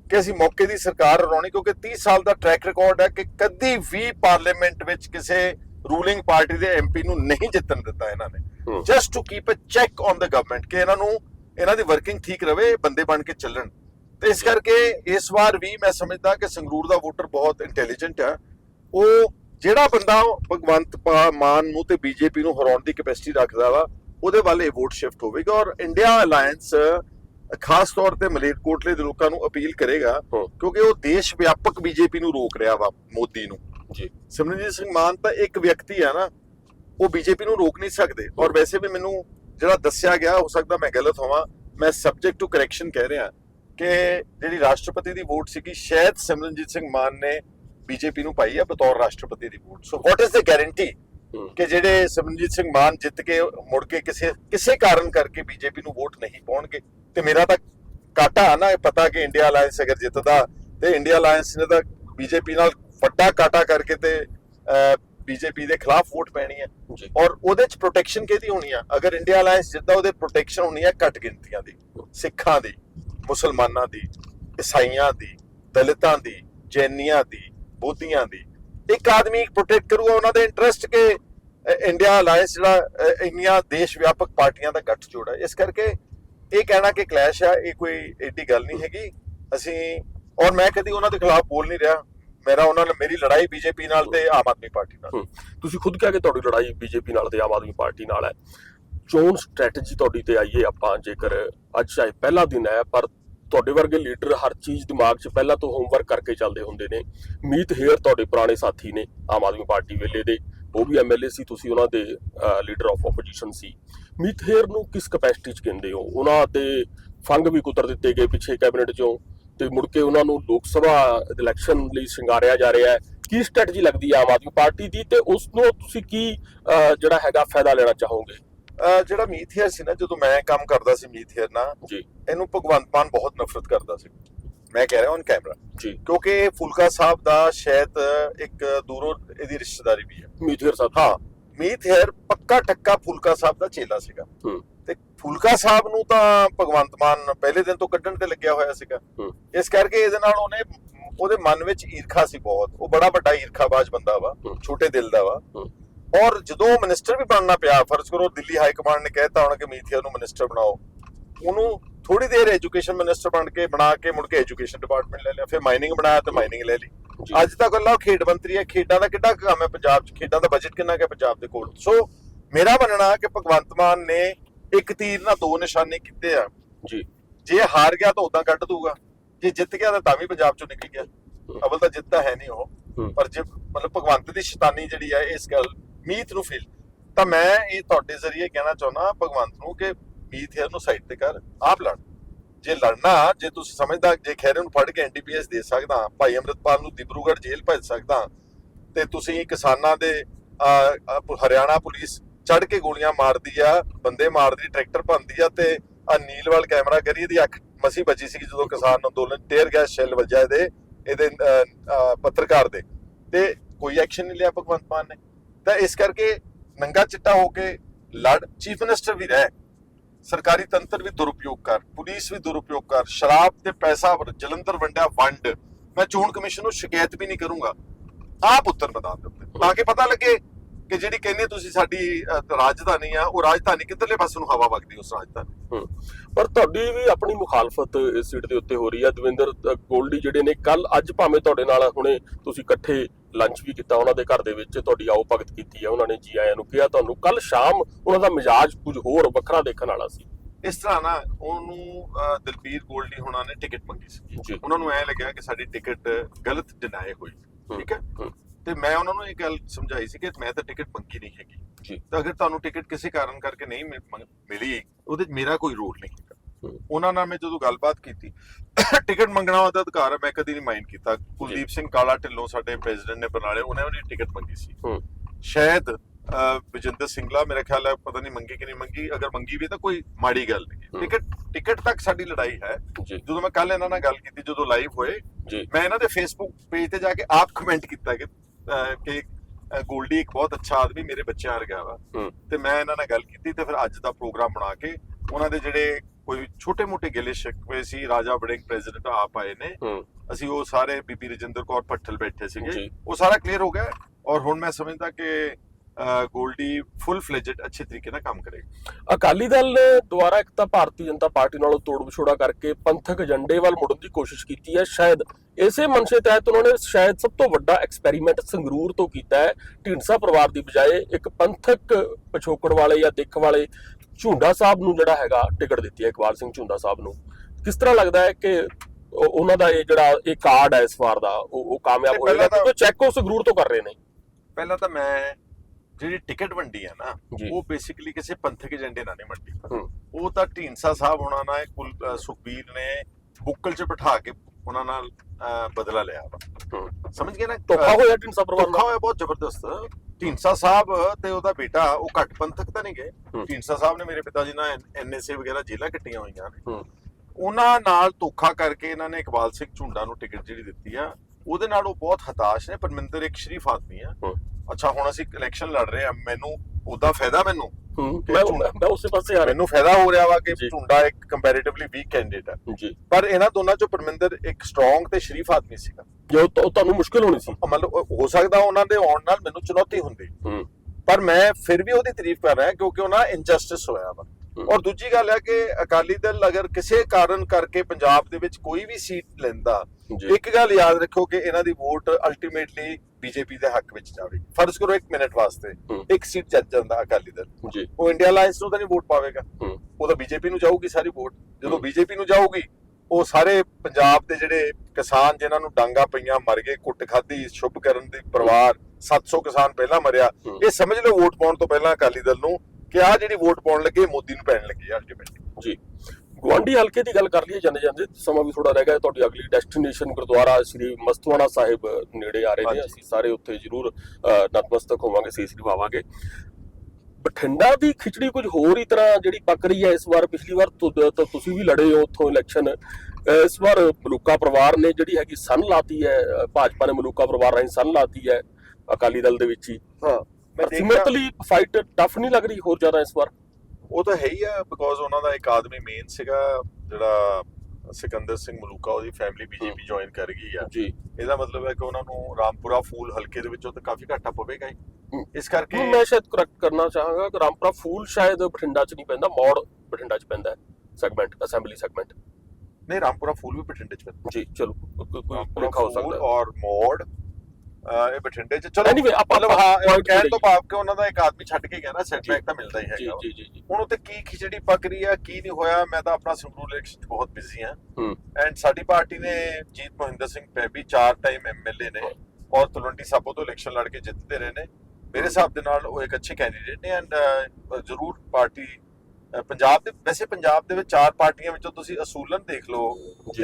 ਕਿ ਅਸੀਂ ਮੌਕੇ ਦੀ ਸਰਕਾਰ ਹਰਾਉਣੀ ਕਿਉਂਕਿ 30 ਸਾਲ ਦਾ ਟਰੈਕ ਰਿਕਾਰਡ ਹੈ ਕਿ ਕਦੀ ਵੀ ਪਾਰਲੀਮੈਂਟ ਵਿੱਚ ਕਿਸੇ ਰੂਲਿੰਗ ਪਾਰਟੀ ਦੇ ਐਮਪੀ ਨੂੰ ਨਹੀਂ ਜਿੱਤਣ ਦਿੱਤਾ ਇਹਨਾਂ ਨੇ। Just to keep a check on the government ਕਿ ਇਹਨਾਂ ਨੂੰ ਇਹਨਾਂ ਦੀ ਵਰਕਿੰਗ ਠੀਕ ਰਵੇ ਬੰਦੇ ਬਣ ਕੇ ਚੱਲਣ। ਤੇ ਇਸ ਕਰਕੇ ਇਸ ਵਾਰ ਵੀ ਮੈਂ ਸਮਝਦਾ ਕਿ ਸੰਗਰੂਰ ਦਾ ਵੋਟਰ ਬਹੁਤ ਇੰਟੈਲੀਜੈਂਟ ਹੈ ਉਹ ਜਿਹੜਾ ਬੰਦਾ ਭਗਵੰਤ ਮਾਨ ਨੂੰ ਤੇ ਬੀਜੇਪੀ ਨੂੰ ਹਰਾਉਣ ਦੀ ਕੈਪੈਸਿਟੀ ਰੱਖਦਾ ਵਾ ਉਹਦੇ ਵੱਲ ਇਹ ਵੋਟ ਸ਼ਿਫਟ ਹੋਵੇਗਾ ਔਰ ਇੰਡੀਆ ਅਲਾਈਅੰਸ ਖਾਸ ਤੌਰ ਤੇ ਮਲੇਰਕੋਟਲੇ ਦੇ ਲੋਕਾਂ ਨੂੰ ਅਪੀਲ ਕਰੇਗਾ ਕਿਉਂਕਿ ਉਹ ਦੇਸ਼ ਵਿਆਪਕ ਬੀਜੇਪੀ ਨੂੰ ਰੋਕ ਰਿਹਾ ਵਾ ਮੋਦੀ ਨੂੰ। ਜੀ। ਸਿਮਰਨਜੀਤ ਸਿੰਘ ਮਾਨ ਤਾਂ ਇੱਕ ਵਿਅਕਤੀ ਆ ਨਾ ਉਹ ਬੀਜੇਪੀ ਨੂੰ ਰੋਕ ਨਹੀਂ ਸਕਦੇ। ਔਰ ਵੈਸੇ ਵੀ ਮੈਨੂੰ ਜਿਹੜਾ ਦੱਸਿਆ ਗਿਆ ਹੋ ਸਕਦਾ ਮੈਂ ਗਲਤ ਹੋਵਾਂ ਮੈਂ ਸਬਜੈਕਟ ਟੂ ਕਰੈਕਸ਼ਨ ਕਹਿ ਰਿਹਾ। ਕਿ ਜਿਹੜੀ ਰਾਸ਼ਟਰਪਤੀ ਦੀ ਵੋਟ ਸੀਗੀ ਸ਼ਾਇਦ ਸਿਮਰਨਜੀਤ ਸਿੰਘ ਮਾਨ ਨੇ ਬੀਜੇਪੀ ਨੂੰ ਪਾਈ ਹੈ ਬਤੌਰ ਰਾਸ਼ਟਰਪਤੀ ਦੀ vote. So what is the guarantee. ਕਿ ਜਿਹੜੇ ਸਿਮਰਨਜੀਤ ਸਿੰਘ ਮਾਨ ਜਿੱਤ ਕੇ ਮੁੜ ਕੇ ਕਿਸੇ ਕਿਸੇ ਕਾਰਨ ਕਰਕੇ ਬੀਜੇਪੀ ਨੂੰ ਵੋਟ ਨਹੀਂ ਪਾਉਣਗੇ? ਤੇ ਮੇਰਾ ਤਾਂ ਕਾਟਾ ਆ ਨਾ ਇਹ ਪਤਾ ਕਿ ਇੰਡੀਆ ਅਲਾਈਅੰਸ ਅਗਰ ਜਿੱਤਦਾ ਤੇ ਇੰਡੀਆ ਅਲਾਈਅੰਸ ਨੇ ਤਾਂ ਬੀਜੇਪੀ ਨਾਲ ਵੱਡਾ ਕਾਟਾ ਕਰਕੇ ਤੇ ਬੀਜੇਪੀ ਦੇ ਖਿਲਾਫ ਵੋਟ ਪੈਣੀ ਹੈ ਔਰ ਉਹਦੇ ਚ ਪ੍ਰੋਟੈਕਸ਼ਨ ਕਿਹਦੀ ਹੋਣੀ ਆ? ਅਗਰ ਇੰਡੀਆ ਅਲਾਈਅੰਸ ਜਿੱਤਦਾ ਉਹਦੇ ਪ੍ਰੋਟੈਕਸ਼ਨ ਹੋਣੀ ਆ ਘੱਟ ਗਿਣਤੀਆਂ ਦੀ ਸਿੱਖਾਂ ਦੀ। ਮੁਸਲਮਾਨਾਂ ਦੀ, ਈਸਾਈਆਂ ਦੀ, ਦਲਿਤਾਂ ਦੀ, ਜੈਨੀਆਂ ਦੀ, ਬੋਧੀਆਂ ਦੀ। ਇੱਕ ਆਦਮੀ ਪ੍ਰੋਟੈਕਟ ਕਰੂਗਾ, ਉਹਨਾਂ ਦੇ ਇੰਟਰਸਟ ਕਿ ਇੰਡੀਆ ਅਲਾਈਅੰਸ ਜਿਹੜਾ ਇੰਨੀਆਂ ਦੇਸ਼ ਵਿਆਪਕ ਪਾਰਟੀਆਂ ਦਾ ਗੱਠ ਜੋੜ ਹੈ। ਇਸ ਕਰਕੇ ਇਹ ਕਹਿਣਾ ਕਿ ਕਲੈਸ਼ ਆ, ਇਹ ਕੋਈ ਏਡੀ ਗੱਲ ਨਹੀਂ ਹੈਗੀ। ਅਸੀਂ, ਔਰ ਮੈਂ ਕਦੀ ਉਹਨਾਂ ਦੇ ਖਿਲਾਫ ਬੋਲ ਨਹੀਂ ਰਿਹਾ। ਮੇਰਾ, ਉਹਨਾਂ ਨਾਲ ਮੇਰੀ ਲੜਾਈ ਬੀਜੇਪੀ ਨਾਲ ਤੇ ਆਮ ਆਦਮੀ ਪਾਰਟੀ ਨਾਲ। ਤੁਸੀਂ ਖੁਦ ਕਹਿ ਕੇ ਤੁਹਾਡੀ ਲੜਾਈ ਬੀਜੇਪੀ ਨਾਲ ਤੇ ਆਮ ਆਦਮੀ ਪਾਰਟੀ ਨਾਲ ਹੈ। ਚੋਣ ਸਟ੍ਰੈਟਜੀ ਤੁਹਾਡੀ ਤੇ ਆਈਏ ਆਪਾਂ, ਜੇਕਰ ਅੱਜ ਚਾਹੇ ਪਹਿਲਾ ਦਿਨ ਹੈ, ਪਰ ਤੁਹਾਡੇ ਵਰਗੇ ਲੀਡਰ ਹਰ ਚੀਜ਼ ਦਿਮਾਗ 'ਚ ਪਹਿਲਾਂ ਤੋਂ ਹੋਮਵਰਕ ਕਰਕੇ ਚੱਲਦੇ ਹੁੰਦੇ ਨੇ। ਮੀਤ ਹੇਅਰ ਤੁਹਾਡੇ ਪੁਰਾਣੇ ਸਾਥੀ ਨੇ, ਆਮ ਆਦਮੀ ਪਾਰਟੀ ਵੇਲੇ ਦੇ। ਉਹ ਵੀ ਐਮਐਲਏ ਸੀ, ਤੁਸੀਂ ਉਹਨਾਂ ਦੇ ਲੀਡਰ ਆਫ ਆਪੋਜੀਸ਼ਨ ਸੀ। ਮੀਤ ਹੇਅਰ ਨੂੰ ਕਿਸ ਕਪੈਸਿਟੀ 'ਚ ਕਹਿੰਦੇ ਹੋ? ਉਹਨਾਂ ਤੇ ਫੰਗ ਵੀ ਕੁਤਰ ਦਿੱਤੇ ਗਏ ਪਿੱਛੇ ਕੈਬਨਿਟ 'ਚੋਂ, ਤੇ ਮੁੜ ਕੇ ਉਹਨਾਂ ਨੂੰ ਲੋਕ ਸਭਾ ਇਲੈਕਸ਼ਨ ਲਈ ਸ਼ਿੰਗਾਰਿਆ ਜਾ ਰਿਹਾ ਹੈ। ਕੀ ਸਟ੍ਰੈਟਜੀ ਲੱਗਦੀ ਹੈ ਆਮ ਆਦਮੀ ਪਾਰਟੀ ਦੀ? ਤੇ ਉਸ ਨੂੰ ਤੁਸੀਂ ਕੀ ਜਿਹੜਾ ਹੈਗਾ ਫਾਇਦਾ ਲੈਣਾ ਚਾਹੋਗੇ? ਜਿਹੜਾ ਮੀਥੀਅਰ ਸੀ ਨਾ ਜਦੋਂ ਮੈਂ ਕੰਮ ਕਰਦਾ ਸੀ ਮੀਥੀਅਰ ਨਾਲ ਜੀ। ਇਹਨੂੰ ਭਗਵੰਤ ਮਾਨ ਬਹੁਤ ਨਫ਼ਰਤ ਕਰਦਾ ਸੀ। ਮੈਂ ਕਹਿ ਰਿਹਾ ਔਨ ਕੈਮਰਾ ਜੀ। ਕਿਉਂਕਿ ਫੁਲਕਾ ਸਾਹਿਬ ਦਾ ਸ਼ਾਇਦ ਇੱਕ ਦੂਰੋਂ ਇਹਦੀ ਰਿਸ਼ਤੇਦਾਰੀ ਵੀ ਹੈ। ਮੀਥੇਰ ਸਾਹਿਬ। ਹਾਂ ਮੀਥੀਅਰ ਪੱਕਾ ਟੱਕਾ ਫੁਲਕਾ ਸਾਹਿਬ ਦਾ ਚੇਲਾ ਸੀਗਾ। ਤੇ ਫੁਲਕਾ ਸਾਹਿਬ ਨੂੰ ਤਾਂ ਭਗਵੰਤ ਮਾਨ ਪਹਿਲੇ ਦਿਨ ਤੋਂ ਕੱਢਣ ਤੇ ਲੱਗਿਆ ਹੋਇਆ ਸੀਗਾ। ਇਸ ਕਰਕੇ ਇਹਦੇ ਨਾਲ ਉਹਨੇ ਉਹਦੇ ਮਨ ਵਿੱਚ ਈਰਖਾ ਸੀ ਬਹੁਤ। ਉਹ ਬੜਾ ਵੱਡਾ ਈਰਖਾਬਾਜ਼ ਬੰਦਾ ਵਾ। ਛੋਟੇ ਦਿਲ ਦਾ ਵਾ। ਔਰ ਜਦੋਂ ਮਿਨਿਸਟਰ ਵੀ ਬਣਨਾ ਪਿਆ ਫਰਜ਼ ਕਰੋ ਦਿੱਲੀ ਹਾਈ ਕਮਾਂਡ ਨੇ ਕਹਿਤਾ ਹੁਣ ਕਿ ਮੀਥੀਅਰ ਨੂੰ ਮਿਨਿਸਟਰ ਬਣਾਓ। ਉਹਨੂੰ ਥੋੜੀ ਦੇਰ ਐਜੂਕੇਸ਼ਨ ਮਿਨਿਸਟਰ ਬਣ ਕੇ ਬਣਾ ਕੇ ਮੁੜ ਕੇ ਐਜੂਕੇਸ਼ਨ ਡਿਪਾਰਟਮੈਂਟ ਲੈ ਲਿਆ ਫਿਰ ਮਾਈਨਿੰਗ ਬਣਾਇਆ ਤੇ ਮਾਈਨਿੰਗ ਲੈ ਲਈ। ਅੱਜ ਤੱਕ ਅੱਲਾ ਖੇਡ ਮੰਤਰੀ ਹੈ ਖੇਡਾਂ ਦਾ ਕਿੱਡਾ ਕੰਮ ਹੈ ਪੰਜਾਬ 'ਚ ਖੇਡਾਂ ਦਾ ਬਜਟ ਕਿੰਨਾ ਹੈ ਪੰਜਾਬ ਦੇ ਕੋਲ। ਸੋ ਮੇਰਾ ਮੰਨਣਾ ਕਿ ਭਗਵੰਤ ਮਾਨ ਨੇ ਇੱਕ ਤੀਰ ਨਾਲ ਦੋ ਨਿਸ਼ਾਨੇ ਕੀਤੇ ਆ। ਜੀ। ਜੇ ਹਾਰ ਗਿਆ ਤਾਂ ਉਦਾਂ ਕੱਢ ਦੂਗਾ ਜੇ ਜਿੱਤ ਗਿਆ ਤਾਂ ਤਾਂ ਵੀ ਪੰਜਾਬ 'ਚੋਂ ਨਿਕਲ ਗਿਆ। ਅਵਲ ਤਾਂ ਜਿੱਤਦਾ ਹੈ ਨਹੀਂ ਉਹ। ਪਰ ਜੇ ਮਤਲਬ ਭਗਵੰਤ ਦੀ ਸ਼ੈਤਾਨੀ ਜਿਹੜੀ ਹੈ ਇਸ ਗੱਲ ਮੀਤ ਨੂੰ ਫੀਲ ਤਾਂ ਮੈਂ ਇਹ ਤੁਹਾਡੇ ਜ਼ਰੀਏ ਕਹਿਣਾ ਚਾਹੁੰਦਾ, ਭਗਵੰਤ ਨੂੰ ਕਿ ਮੀਤ ਹੈ ਨੂੰ ਸਾਈਡ ਤੇ ਕਰ, ਆਪ ਲੜ। ਜੇ ਲੜਨਾ, ਜੇ ਤੁਸੀਂ ਸਮਝਦਾ, ਜੇ ਖੈਰੇ ਨੂੰ ਫੜ ਕੇ ਐਨਡੀਪੀਐਸ ਦੇ ਸਕਦਾ, ਭਾਈ ਅੰਮ੍ਰਿਤਪਾਲ ਨੂੰ ਦਿਬਰੂਗੜ੍ਹ ਜੇਲ੍ਹ ਭੇਜ ਸਕਦਾ, ਤੇ ਤੁਸੀਂ ਕਿਸਾਨਾਂ ਦੇ ਹਰਿਆਣਾ ਪੁਲਿਸ ਚੜ ਕੇ ਗੋਲੀਆਂ ਮਾਰਦੀ ਆ, ਬੰਦੇ ਮਾਰਦੀ, ਟਰੈਕਟਰ ਭੰਦੀ ਆ, ਤੇ ਆ ਨੀਲਵਾਲ ਕੈਮਰਾ ਕਰੀ ਇਹਦੀ ਅੱਖ ਮਸੀ ਬਚੀ ਸੀ ਜਦੋਂ ਕਿਸਾਨ ਅੰਦੋਲਨ ਟੇਅਰ ਗੈਸ ਸ਼ੈਲ ਵੱਜਾ ਇਹਦੇ ਇਹਦੇ ਪੱਤਰਕਾਰ ਦੇ। ਤੇ ਕੋਈ ਐਕਸ਼ਨ ਨਹੀਂ ਲਿਆ ਭਗਵੰਤ ਮਾਨ ਨੇ। ਤਾਂ ਇਸ ਕਰਕੇ ਨੰਗਾ ਚਿੱਟਾ ਹੋ ਕੇ ਲੜ ਚੀਫ ਮਿਨਿਸਟਰ ਵੀ ਰਹਿ। ਸਰਕਾਰੀ ਤੰਤਰ ਵੀ ਦੁਰਉਪਯੋਗ ਕਰ, ਪੁਲਿਸ ਵੀ ਦੁਰਉਪਯੋਗ ਕਰ, ਸ਼ਰਾਬ ਤੇ ਪੈਸਾ ਜਲੰਧਰ ਵੰਡਿਆ ਵੰਡ। ਮੈਂ ਚੋਣ ਕਮਿਸ਼ਨ ਨੂੰ ਸ਼ਿਕਾਇਤ ਵੀ ਨਹੀਂ ਕਰੂੰਗਾ। ਆਪ ਉੱਤਰ ਮੈਦਾਨ ਦੇ ਤਾਂ ਕਿ ਪਤਾ ਲੱਗੇ ਕਿ ਜਿਹੜੀ ਕਹਿੰਦੇ ਤੁਸੀਂ ਸਾਡੀ ਰਾਜਧਾਨੀ ਆ ਉਹ ਰਾਜਧਾਨੀ ਕਿੱਧਰਲੇ ਪਾਸੇ ਨੂੰ ਹਵਾ ਵਗਦੀ ਉਸ ਰਾਜਧਾਨੀ। ਪਰ ਤੁਹਾਡੀ ਵੀ ਆਪਣੀ ਮੁਖਾਲਫਤ ਇਸ ਸੀਟ ਦੇ ਉੱਤੇ ਹੋ ਰਹੀ ਹੈ ਦਵਿੰਦਰ ਗੋਲਡੀ ਜਿਹੜੇ ਨੇ ਕੱਲ ਅੱਜ ਭਾਵੇਂ ਤੁਹਾਡੇ ਨਾਲ ਹੁਣੇ ਤੁਸੀਂ ਇਕੱਠੇ ਲੰਚ ਵੀ ਕੀਤਾ ਉਹਨਾਂ ਦੇ ਘਰ ਦੇ ਵਿੱਚ ਤੁਹਾਡੀ ਆਓ ਭਗਤ ਕੀਤੀ ਹੈ ਉਹਨਾਂ ਨੇ ਜੀ ਆਇਆਂ ਨੂੰ ਕਿਹਾ ਤੁਹਾਨੂੰ। ਕੱਲ ਸ਼ਾਮ ਉਹਨਾਂ ਦਾ ਮਿਜਾਜ ਕੁਝ ਹੋਰ ਵੱਖਰਾ ਦੇਖਣ ਵਾਲਾ ਸੀ। ਇਸ ਤਰ੍ਹਾਂ ਨਾ ਉਹਨੂੰ ਦਲਬੀਰ ਗੋਲਡੀ ਹੁਣਾਂ ਨੇ ਟਿਕਟ ਮੰਗੀ ਸੀ। ਉਹਨਾਂ ਨੂੰ ਐ ਲੱਗਿਆ ਕਿ ਸਾਡੀ ਟਿਕਟ ਗਲਤ ਡਿਨਾਈ ਹੋਈ। ਠੀਕ ਹੂੰ। ਤੇ ਮੈਂ ਉਹਨਾਂ ਨੂੰ ਇਹ ਗੱਲ ਸਮਝਾਈ ਸੀ ਕਿ ਮੈਂ ਤਾਂ ਟਿਕਟ ਮੰਗੀ ਨਹੀਂ ਹੈਗੀ। ਜੀ। ਤਾਂ ਅਗਰ ਤੁਹਾਨੂੰ ਟਿਕਟ ਕਿਸੇ ਕਾਰਨ ਕਰਕੇ ਨਹੀਂ ਮਿਲ- ਉਹਦੇ 'ਚ ਮੇਰਾ ਕੋਈ ਰੋਲ ਨਹੀਂ ਹੈਗਾ। ਉਹਨਾਂ ਨਾਲ ਮੈਂ ਜਦੋਂ ਗੱਲਬਾਤ ਕੀਤੀ ਟਿਕਟ ਮੰਗਣਾ ਉਹਦਾ ਅਧਿਕਾਰ ਹੈ ਮੈਂ ਕਦੀ ਨਹੀਂ ਮਾਈਂਡ ਕੀਤਾ। ਕੁਲਦੀਪ ਸਿੰਘ ਕਾਲਾ ਢਿੱਲੋਂ ਸਾਡੇ ਪ੍ਰੈਜ਼ੀਡੈਂਟ ਨੇ ਬਰਨਾਲੇ ਉਹਨੇ ਵੀ ਟਿਕਟ ਮੰਗੀ ਸੀ। ਸ਼ਾਇਦ ਵਿਜੇਂਦਰ ਸਿੰਗਲਾ ਮੇਰੇ ਖਿਆਲ ਹੈ ਪਤਾ ਨਹੀਂ ਮੰਗੀ ਕਿ ਨਹੀਂ ਮੰਗੀ ਅਗਰ ਮੰਗੀ ਵੀ ਤਾਂ ਕੋਈ ਮਾੜੀ ਗੱਲ ਨਹੀਂ। ਟਿਕਟ ਟਿਕਟ ਤੱਕ ਸਾਡੀ ਲੜਾਈ ਹੈ। ਜਦੋਂ ਮੈਂ ਕੱਲ ਇਹਨਾਂ ਨਾਲ ਗੱਲ ਕੀਤੀ ਜਦੋਂ ਲਾਈਵ ਹੋਏ ਮੈਂ ਇਹਨਾਂ ਦੇ ਫੇਸਬੁੱਕ ਪੇਜ ਤੇ ਜਾ ਕੇ ਆਪ ਕਮੈਂਟ ਕੀਤਾ ਕਿ ਕਿ ਗੋਲਡੀ ਇੱਕ ਬਹੁਤ ਅੱਛਾ ਆਦਮੀ ਮੇਰੇ ਬੱਚਿਆਂ ਵਰਗਾ ਵਾ। ਤੇ ਮੈਂ ਇਹਨਾਂ ਨਾਲ ਗੱਲ ਕੀਤੀ ਤੇ ਫਿਰ ਅੱਜ ਦਾ ਪ੍ਰੋਗਰਾਮ ਬਣਾ ਕੇ ਉਹਨਾਂ ਦੇ ਜਿਹੜੇ ਕੋਈ ਛੋਟੇ-ਮੋਟੇ ਗਿਲੇ ਸ਼ਿਕਵੇ ਸੀ ਰਾਜਾ ਵੜਿੰਗ ਪ੍ਰੈਜ਼ੀਡੈਂਟ ਆਪ ਆਏ ਨੇ। ਅਸੀਂ ਉਹ ਸਾਰੇ ਬੀਬੀ ਰਜਿੰਦਰ ਕੌਰ ਭੱਠਲ ਬੈਠੇ ਸੀਗੇ। ਉਹ ਸਾਰਾ ਕਲੀਅਰ ਹੋ ਗਿਆ ਔਰ ਹੁਣ ਮੈਂ ਸਮਝਦਾ ਕਿ ਗੋਲਡੀ ਫੁੱਲ ਫਲੇਜਡ ਅੱਛੇ ਤਰੀਕੇ ਨਾਲ ਕੰਮ ਕਰੇਗਾ। ਅਕਾਲੀ ਦਲ ਨੇ ਦੁਬਾਰਾ ਇੱਕ ਤਾਂ ਭਾਰਤੀ ਜਨਤਾ ਪਾਰਟੀ ਨਾਲੋਂ ਤੋੜ ਵਿਛੋੜਾ ਕਰਕੇ ਪੰਥਕ ਏਜੰਡੇ ਵੱਲ ਮੁੜਨ ਦੀ ਕੋਸ਼ਿਸ਼ ਕੀਤੀ ਹੈ। ਸ਼ਾਇਦ ਇਸੇ ਮਨਸ਼ੇ ਤਹਿਤ ਉਹਨਾਂ ਨੇ ਸ਼ਾਇਦ ਸਭ ਤੋਂ ਵੱਡਾ ਐਕਸਪੈਰੀਮੈਂਟ ਸੰਗਰੂਰ ਤੋਂ ਕੀਤਾ ਹੈ। ਢੀਂਡਸਾ ਪਰਿਵਾਰ ਦੀ ਬਜਾਏ ਇੱਕ ਪੰਥਕ ਪਿਛੋਕੜ ਵਾਲੇ ਜਾਂ ਦਿੱਖ ਵਾਲੇ ਝੁੰਡਾ ਸਾਹਿਬ ਨੂੰ ਜਿਹੜਾ ਹੈਗਾ ਟਿਕਟ ਦਿੱਤੀ ਹੈ ਇਕਬਾਲ ਸਿੰਘ ਝੁੰਡਾ ਸਾਹਿਬ ਨੂੰ। ਕਿਸ ਤਰ੍ਹਾਂ ਲੱਗਦਾ ਹੈ ਕਿ ਉਹ- ਉਹਨਾਂ ਦਾ ਇਹ ਜਿਹੜਾ ਇਹ ਕਾਰਡ ਹੈ ਇਸ ਵਾਰ ਦਾ ਉਹ ਕਾਮਯਾਬ ਹੋਏਗਾ ਕਿਉਂਕਿ ਚੈੱਕ ਉਹ ਸੰਗਰੂਰ ਤੋਂ ਕਰ ਰਹੇ ਨੇ। ਪਹਿਲਾਂ ਤਾਂ ਮੈਂ ਜਿਹੜੀ ਟਿਕਟ ਵੰਡੀ ਹੈ ਨਾ ਜੀ ਉਹ ਬੇਸਿਕਲੀ ਕਿਸੇ ਪੰਥਕ ਏਜੰਡੇ ਨਾਲ ਨਹੀਂ ਵੰਡੀ ਹੂੰ। ਉਹ ਤਾਂ ਢੀਂਡਸਾ ਸਾਹਿਬ ਉਹਨਾਂ ਨਾਲ ਕੁਲ ਅ, ਸੁਖਬੀਰ ਨੇ ਬੁੱਕਲ 'ਚ ਬਿਠਾ ਕੇ ਉਹਨਾਂ ਨਾਲ ਅ, ਬਦਲਾ ਲਿਆ ਵਾ ਹੂੰ। ਸਮਝ ਗਏ ਨਾ ਧੋਖਾ ਹੋਇਆ ਢਿੰਸਾ ਪਰਿਵਾਰ ਧੋਖਾ ਨਾਲ ਹੋਇਆ ਬਹੁਤ ਜ਼ਬਰਦਸਤ ਢੀਂਡਸਾ ਸਾਹਿਬ ਤੇ ਉਹਦਾ ਬੇਟਾ ਉਹ ਘੱਟ ਪੰਥਕ ਤਾਂ ਨਹੀਂ ਗਏ ਹੂੰ। ਢੀਂਡਸਾ ਸਾਹਿਬ ਨੇ ਮੇਰੇ ਪਿਤਾ ਜੀ ਨਾਲ ਐਨਐਸਏ ਵਗੈਰਾ ਜੇਲ੍ਹਾਂ ਕੱਟੀਆਂ ਹੋਈਆਂ ਨੇ ਹੂੰ। ਉਹਨਾਂ ਨਾਲ ਧੋਖਾ ਕਰਕੇ ਇਹਨਾਂ ਨੇ ਇਕਬਾਲ ਸਿੰਘ ਝੁੰਡਾ ਨੂੰ ਟਿਕਟ ਜਿਹੜੀ ਦਿੱਤੀ ਆ ਉਹਦੇ ਨਾਲ ਉਹ ਬਹੁਤ ਹਤਾਸ਼ ਨੇ ਪਰਮਿੰਦਰ ਇੱਕ ਸ਼ਰੀਫ ਆਦਮੀ ਆ। ਅੱਛਾ ਹੁਣ ਅਸੀਂ ਇਲੈਕਸ਼ਨ ਲੜ ਰਹੇ ਆ ਮੈਨੂੰ ਉਹਦਾ ਫਾਇਦਾ ਮੈਨੂੰ? ਮੈਂ ਮੈਂ ਉਸੇ ਪਾਸੇ ਆ ਰਿਹਾ। ਮੈਨੂੰ ਫਾਇਦਾ ਹੋ ਰਿਹਾ ਵਾ ਕਿ ਜੀ। ਝੁੰਡਾ ਇੱਕ ਕੰਪੈਰੀਟਿਵਲੀ ਵੀਕ ਕੈਂਡੀਡੇਟ ਆ। ਜੀ। ਪਰ ਇਹਨਾਂ ਦੋਨਾਂ ਚੋਂ ਪਰਮਿੰਦਰ ਇੱਕ ਸਟਰੋਂਗ ਤੇ ਸ਼ਰੀਫ ਆਦਮੀ ਸੀਗਾ। ਜੋ ਤੁਹਾਨੂੰ ਮੁਸ਼ਕਿਲ ਹੋਣੀ ਸੀ। ਮਤਲਬ ਹੋ ਸਕਦਾ ਉਹਨਾਂ ਦੇ ਆਉਣ ਨਾਲ ਮੈਨੂੰ ਚੁਣੌਤੀ ਹੁੰਦੀ। ਪਰ ਮੈਂ ਫਿਰ ਵੀ ਉਹਦੀ ਤਾਰੀਫ ਕਰ ਰਿਹਾ ਕਿਉਂਕਿ ਉਹਨਾਂ ਇਨਜਸਟਿਸ ਹੋਇਆ ਵਾ। ਔਰ ਦੂਜੀ ਗੱਲ ਹੈ ਕਿ ਅਕਾਲੀ ਦਲ ਅਗਰ ਕਿਸੇ ਕਾਰਨ ਕਰਕੇ ਪੰਜਾਬ ਦੇ ਵਿੱਚ ਕੋਈ ਵੀ ਸੀਟ ਲੈਂਦਾ ਇੱਕ ਗੱਲ ਯਾਦ ਰੱਖੋ ਕਿ ਇਹਨਾਂ ਦੀ ਵੋਟ ਅਲਟੀਮੇਟਲੀ ਬੀਜੇਪੀ ਦੇ ਹੱਕ ਵਿੱਚ ਜਾਵੇਗੀ ਫਰਜ਼ ਕਰੋ ਇੱਕ ਮਿੰਟ ਵਾਸਤੇ। ਇੱਕ ਸੀਟ ਜਿੱਤ ਜਾਂਦਾ ਅਕਾਲੀ ਦਲ ਉਹ ਇੰਡੀਆ ਅਲਾਈਅੰਸ ਨੂੰ ਤਾਂ ਨਹੀਂ ਵੋਟ ਪਾਵੇਗਾ। ਉਹ ਤਾਂ ਬੀਜੇਪੀ ਨੂੰ ਜਾਊਗੀ ਸਾਰੀ ਵੋਟ ਜਦੋਂ। ਬੀਜੇਪੀ ਨੂੰ ਜਾਊਗੀ ਉਹ ਸਾਰੇ ਪੰਜਾਬ ਦੇ ਜਿਹੜੇ ਕਿਸਾਨ ਜਿਨ੍ਹਾਂ ਨੂੰ ਡਾਂਗਾ ਪਈਆਂ ਮਰ ਗਏ ਕੁੱਟ ਖਾਦੀ ਸ਼ੁਭ ਕਰਨ ਦੇ ਪਰਿਵਾਰ 700 ਕਿਸਾਨ ਪਹਿਲਾਂ ਮਰਿਆ। ਇਹ ਸਮਝ ਲਓ ਵੋਟ ਪਾਉਣ ਤੋਂ ਪਹਿਲਾਂ ਅਕਾਲੀ ਦਲ ਨੂੰ ਕਿ ਆ ਜਿਹੜੀ ਵੋਟ ਪਾਉਣ ਲੱਗੇ ਮੋਦੀ ਨੂੰ ਪੈਣ ਲੱਗੀ ਅਲਟੀਮੇਟਲੀ ਜੀ। ਗਵਾਂਡੀ ਹਲਕੇ ਦੀ ਗੱਲ ਕਰ ਲਈਏ ਜਾਂਦੇ ਜਾਂਦੇ ਸਮਾਂ ਵੀ ਥੋੜਾ ਰਹਿ ਗਿਆ ਤੁਹਾਡੀ ਅਗਲੀ ਡੈਸਟੀਨੇਸ਼ਨ ਗੁਰਦੁਆਰਾ ਸ੍ਰੀ ਮਸਤਵਾਣਾ ਸਾਹਿਬ ਨੇੜੇ ਆ ਰਹੇ ਨੇ। ਅਸੀਂ ਸਾਰੇ ਉੱਥੇ ਜ਼ਰੂਰ ਨਤਮਸਤਕ ਹੋਵਾਂਗੇ ਸੀਸ ਨਿਭਾਵਾਂਗੇ। ਬਠਿੰਡਾ ਦੀ ਖਿਚੜੀ ਕੁਝ ਹੋਰ ਹੀ ਤਰ੍ਹਾਂ ਜਿਹੜੀ ਪੱਕ ਰਹੀ ਹੈ ਇਸ ਵਾਰ ਪਿਛਲੀ ਵਾਰ ਤੁ- ਤੁਸੀਂ ਵੀ ਲੜੇ ਹੋ ਉੱਥੋਂ ਇਲੈਕਸ਼ਨ ਇਸ ਵਾਰ ਮਲੂਕਾ ਪਰਿਵਾਰ ਨੇ ਜਿਹੜੀ ਹੈਗੀ ਸੰਨ ਲਾਤੀ ਹੈ ਭਾਜਪਾ ਨੇ ਮਲੂਕਾ ਪਰਿਵਾਰ ਰਾਹੀਂ ਸੰਨ ਲਾਤੀ ਹੈ ਅਕਾਲੀ ਦਲ ਦੇ ਵਿੱਚ ਹੀ। ਹਾਂ। ਮੈਂ ਅਲਟੀਮੇਟਲੀ ਫਾਈਟ ਟਫ ਨਹੀਂ ਲੱਗ ਰਹੀ ਹੋਰ ਜ਼ਿਆਦਾ ਇਸ ਵਾਰ। ਉਹ ਤਾਂ ਹੈ ਹੀ ਆ ਬਿਕੋਜ਼ ਉਹਨਾਂ ਦਾ ਇੱਕ ਆਦਮੀ ਮੇਨ ਸੀਗਾ ਜਿਹੜਾ ਸਿਕੰਦਰ ਸਿੰਘ ਮਲੂਕਾ ਉਹਦੀ ਫੈਮਿਲੀ ਬੀਜੇਪੀ ਜੁਆਇਨ ਕਰ ਗਈ ਆ। ਜੀ। ਇਹਦਾ ਮਤਲਬ ਹੈ ਕਿ ਉਹਨਾਂ ਨੂੰ ਰਾਮਪੁਰਾ ਫੂਲ ਹਲਕੇ ਦੇ ਵਿੱਚੋਂ ਤਾਂ ਕਾਫੀ ਘਾਟਾ ਪਵੇਗਾ ਹੀ। ਇਸ ਕਰਕੇ ਮੈਂ ਸ਼ਾਇਦ ਕਰੈਕਟ ਕਰਨਾ ਚਾਹਾਂਗਾ ਕਿ ਰਾਮਪੁਰਾ ਫੂਲ ਸ਼ਾਇਦ ਬਠਿੰਡਾ 'ਚ ਨਹੀਂ ਪੈਂਦਾ ਮੌੜ ਬਠਿੰਡਾ 'ਚ ਪੈਂਦਾ ਸੈਗਮੈਂਟ ਅਸੈਂਬਲੀ ਸੈਗਮੈਂਟ ਨਹੀਂ ਰਾਮਪੁਰਾ ਫੂਲ ਵੀ ਬਠਿੰਡੇ ਚ ਪੈਂਦਾ। ਜੀ ਚਲੋ ਕੋਈ- ਕੋਈ ਹੋ ਸਕਦਾ ਔਰ ਮੋੜ ਇਹ ਬਠਿੰਡੇ ਚ ਚਲੋ ਐਨੀਵੇ ਆਪਾਂ ਹਾਂ ਕਹਿਣ ਤੋਂ। ਭਾਵ ਕਿ ਉਹਨਾਂ ਦਾ ਇੱਕ ਆਦਮੀ ਛੱਡ ਕੇ ਗਿਆ ਨਾ ਸੈਟਬੈਕ ਤਾਂ ਮਿਲਦਾ ਹੀ ਹੈਗਾ ਜੀ ਜੀ ਜੀ ਹੁਣ ਉੱਤੇ ਕੀ ਖਿਚੜੀ ਪੱਕ ਰਹੀ ਆ ਕੀ ਨਹੀਂ ਹੋਇਆ ਮੈਂ ਤਾਂ ਆਪਣਾ ਸੰਗਰੂਰ ਇਲੈਕਸ਼ਨ 'ਚ ਬਹੁਤ ਬਿਜ਼ੀ ਹੂੰ। ਐਂਡ ਸਾਡੀ ਪਾਰਟੀ ਨੇ ਜੀਤ ਮਹਿੰਦਰ ਸਿੰਘ ਪੈਬੀ ਚਾਰ ਟਾਈਮ ਐਮਐਲਏ ਨੇ ਔਰ ਤਲਵੰਡੀ ਸਾਬੋ ਤੋਂ ਇਲੈਕਸ਼ਨ ਲੜ ਕੇ ਜਿੱਤਦੇ ਰਹੇ ਨੇ ਮੇਰੇ ਹਿਸਾਬ ਦੇ ਨਾਲ ਉਹ ਇੱਕ ਅੱਛੇ ਕੈਂਡੀਡੇਟ ਨੇ ਐਂਡ ਜ਼ਰੂਰ ਪਾਰਟੀ ਪੰਜਾਬ ਦੇ ਵੈਸੇ ਪੰਜਾਬ ਦੇ ਵਿੱਚ ਚਾਰ ਪਾਰਟੀਆਂ ਵਿੱਚੋਂ ਤੁਸੀਂ ਅਸੂਲਨ ਦੇਖ ਲਓ ਜੀ।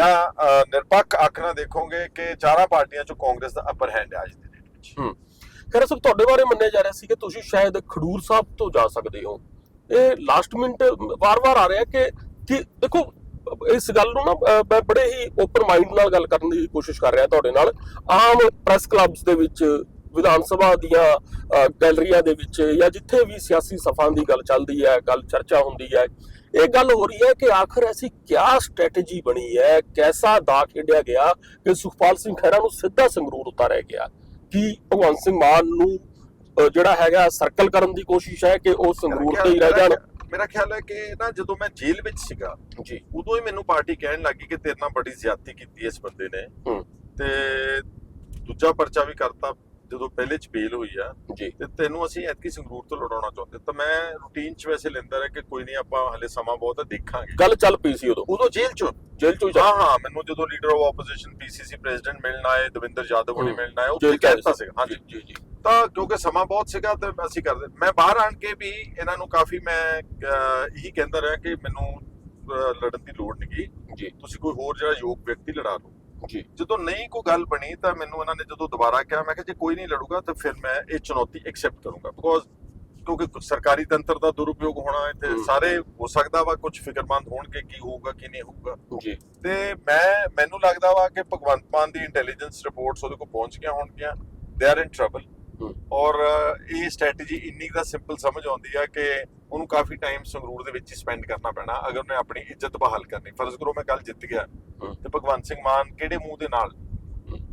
ਨਿਰਪੱਖ ਨਾਲ ਦੇਖੋਗੇ ਕਿ ਚਾਰਾਂ ਪਾਰਟੀਆਂ 'ਚੋਂ ਕਾਂਗਰਸ ਦਾ ਅਪਰ ਹੈਂਡ ਹੈ ਅੱਜ ਦੇ ਡੇਟ ਵਿੱਚ। ਖੈਰ ਸਭ ਤੁਹਾਡੇ ਬਾਰੇ ਮੰਨਿਆ ਜਾ ਰਿਹਾ ਸੀ ਕਿ ਤੁਸੀਂ ਸ਼ਾਇਦ ਖਡੂਰ ਸਾਹਿਬ ਤੋਂ ਜਾ ਸਕਦੇ ਹੋ। ਇਹ ਲਾਸਟ ਮਿੰਟ ਵਾਰ-ਵਾਰ ਆ ਰਿਹਾ ਕਿ ਕਿ ਦੇਖੋ ਇਸ ਗੱਲ ਨੂੰ ਨਾ ਮੈਂ ਬੜੇ ਹੀ ਓਪਨ ਮਾਈਂਡ ਨਾਲ ਗੱਲ ਕਰਨ ਦੀ ਕੋਸ਼ਿਸ਼ ਕਰ ਰਿਹਾ ਤੁਹਾਡੇ ਨਾਲ। ਆਮ ਪ੍ਰੈਸ ਕਲੱਬਸ ਦੇ ਵਿੱਚ ਵਿਧਾਨ ਸਭਾ ਦੀਆਂ ਗੈਲਰੀਆਂ ਦੇ ਵਿੱਚ ਜਾਂ ਜਿੱਥੇ ਵੀ ਸਿਆਸੀ ਸਫਾਂ ਦੀ ਗੱਲ ਚੱਲਦੀ ਹੈ ਗੱਲ ਚਰਚਾ ਹੁੰਦੀ ਹੈ ਇਹ ਗੱਲ ਹੋ ਰਹੀ ਹੈ ਕਿ ਆਖਰ ਐਸੀ ਕਿਆ ਸਟ੍ਰੈਟਜੀ ਬਣੀ ਹੈ ਕੈਸਾ ਦਾ ਖੇਡਿਆ ਗਿਆ ਕਿ ਸੁਖਪਾਲ ਸਿੰਘ ਖਹਿਰਾ ਨੂੰ ਸਿੱਧਾ ਸੰਗਰੂਰ ਉਤਾਰਿਆ ਗਿਆ? ਕਿ ਭਗਵੰਤ ਸਿੰਘ ਮਾਨ ਨੂੰ ਜਿਹੜਾ ਹੈਗਾ ਸਰਕਲ ਕਰਨ ਦੀ ਕੋਸ਼ਿਸ਼ ਹੈ ਕਿ ਉਹ ਸੰਗਰੂਰ ਤੇ ਹੀ ਰਹਿ ਜਾਣ? ਮੇਰਾ ਖਿਆਲ ਹੈ ਕਿ ਨਾ ਜਦੋਂ ਮੈਂ ਜੇਲ੍ਹ ਵਿੱਚ ਸੀਗਾ ਜੀ। ਉਦੋਂ ਹੀ ਮੈਨੂੰ ਪਾਰਟੀ ਕਹਿਣ ਲੱਗੀ ਕਿ ਤੇਰੇ ਨਾਲ ਬੜੀ ਜ਼ਿਆਦਤੀ ਕੀਤੀ ਇਸ ਬੰਦੇ ਨੇ। ਤੇ ਦੂਜਾ ਪਰਚਾ ਵੀ ਕਰਤਾ ਜਦੋਂ ਪਹਿਲੇ ਚ ਬੇਲ ਹੋਈ ਆ ਜੀ। ਤੇ ਤੈਨੂੰ ਅਸੀਂ ਐਤਕੀ ਸੰਗਰੂਰ ਤੋਂ ਲੜਾਉਣਾ ਚਾਹੁੰਦੇ ਤਾਂ ਮੈਂ ਰੂਟੀਨ ਚ ਵੈਸੇ ਲੈਂਦਾ ਰਿਹਾ ਕਿ ਕੋਈ ਨਹੀਂ ਆਪਾਂ ਹਲੇ ਸਮਾਂ ਬਹੁਤ ਹੈ ਦੇਖਾਂਗੇ। ਗੱਲ ਚੱਲ ਪਈ ਸੀ ਉਦੋਂ। ਉਦੋਂ ਜੇਲ੍ਹ ਚੋਂ? ਜੇਲ੍ਹ ਚੋਂ ਹੀ ਹਾਂ ਮੈਨੂੰ ਜਦੋਂ leader of opposition PCC president ਮਿਲਣ ਆਏ ਦਵਿੰਦਰ ਯਾਦਵ ਨੇ। ਮਿਲਣ ਆਏ ਉਹ ਜੇਲ੍ਹ ਕਹਿਤਾ ਸੀ। ਹਾਂਜੀ। ਜੀ ਜੀ ਤਾਂ ਕਿਉਂਕਿ ਸਮਾਂ ਬਹੁਤ ਸੀਗਾ ਤੇ ਅਸੀਂ ਕਰਦੇ ਮੈਂ ਬਾਹਰ ਆਣ ਕੇ ਵੀ ਇਹਨਾਂ ਨੂੰ ਕਾਫੀ ਮੈਂ ਇਹੀ ਕਹਿੰਦਾ ਰਿਹਾ ਕਿ ਮੈਨੂੰ ਲੜਨ ਦੀ ਲੋੜ ਨਹੀਂ ਜੀ। ਤੁਸੀਂ ਕੋਈ ਹੋਰ ਜਿਹੜਾ ਯੋਗ ਵਿਅਕਤੀ ਲੜਾ ਲਓ। ਜੀ। ਜਦੋਂ ਨਹੀਂ ਕੋਈ ਗੱਲ ਬਣੀ ਤਾਂ ਮੈਨੂੰ ਇਹਨਾਂ ਨੇ ਜਦੋਂ ਦੁਬਾਰਾ ਕਿਹਾ ਮੈਂ ਕਿਹਾ ਜੇ ਕੋਈ ਨਹੀਂ ਲੜੂਗਾ ਤਾਂ ਫਿਰ ਮੈਂ ਇਹ ਚੁਣੌਤੀ ਐਕਸੈਪਟ ਕਰੂੰਗਾ। ਬਿਕੋਜ਼ ਕਿਉਂਕਿ ਸਰਕਾਰੀ ਤੰਤਰ ਦਾ ਦੁਰਉਪਯੋਗ ਹੋਣਾ ਇੱਥੇ ਹਮ। ਸਾਰੇ ਹੋ ਸਕਦਾ ਵਾ ਕੁਝ ਫਿਕਰਮੰਦ ਹੋਣਗੇ ਕੀ ਹੋਊਗਾ ਕੀ ਨਹੀਂ ਹੋਊਗਾ। ਜੀ। ਤੇ ਮੈਂ ਮੈਨੂੰ ਲੱਗਦਾ ਵਾ ਕਿ ਭਗਵੰਤ ਮਾਨ ਦੀ ਇੰਟੈਲੀਜੈਂਸ ਰਿਪੋਰਟਸ ਉਹਦੇ ਕੋਲ ਪਹੁੰਚ ਗਈਆਂ ਹੋਣਗੀਆਂ। They are in trouble. ਔਰ ਇਹ ਸਟ੍ਰੈਟਜੀ ਇੰਨੀ ਕੁ ਦਾ ਸਿੰਪਲ ਸਮਝ ਆਉਂਦੀ ਆ ਕਿ ਉਹਨੂੰ ਕਾਫੀ ਟਾਈਮ ਸੰਗਰੂਰ ਦੇ ਵਿੱਚ ਹੀ ਸਪੈਂਡ ਕਰਨਾ ਪੈਣਾ ਅਗਰ ਉਹਨੇ ਆਪਣੀ ਇੱਜ਼ਤ ਬਹਾਲ ਕਰਨੀ। ਫਰਜ਼ ਕਰੋ ਮੈਂ ਕੱਲ ਜਿੱਤ ਗਿਆ। ਤੇ ਭਗਵੰਤ ਸਿੰਘ ਮਾਨ ਕਿਹੜੇ ਮੂੰਹ ਦੇ ਨਾਲ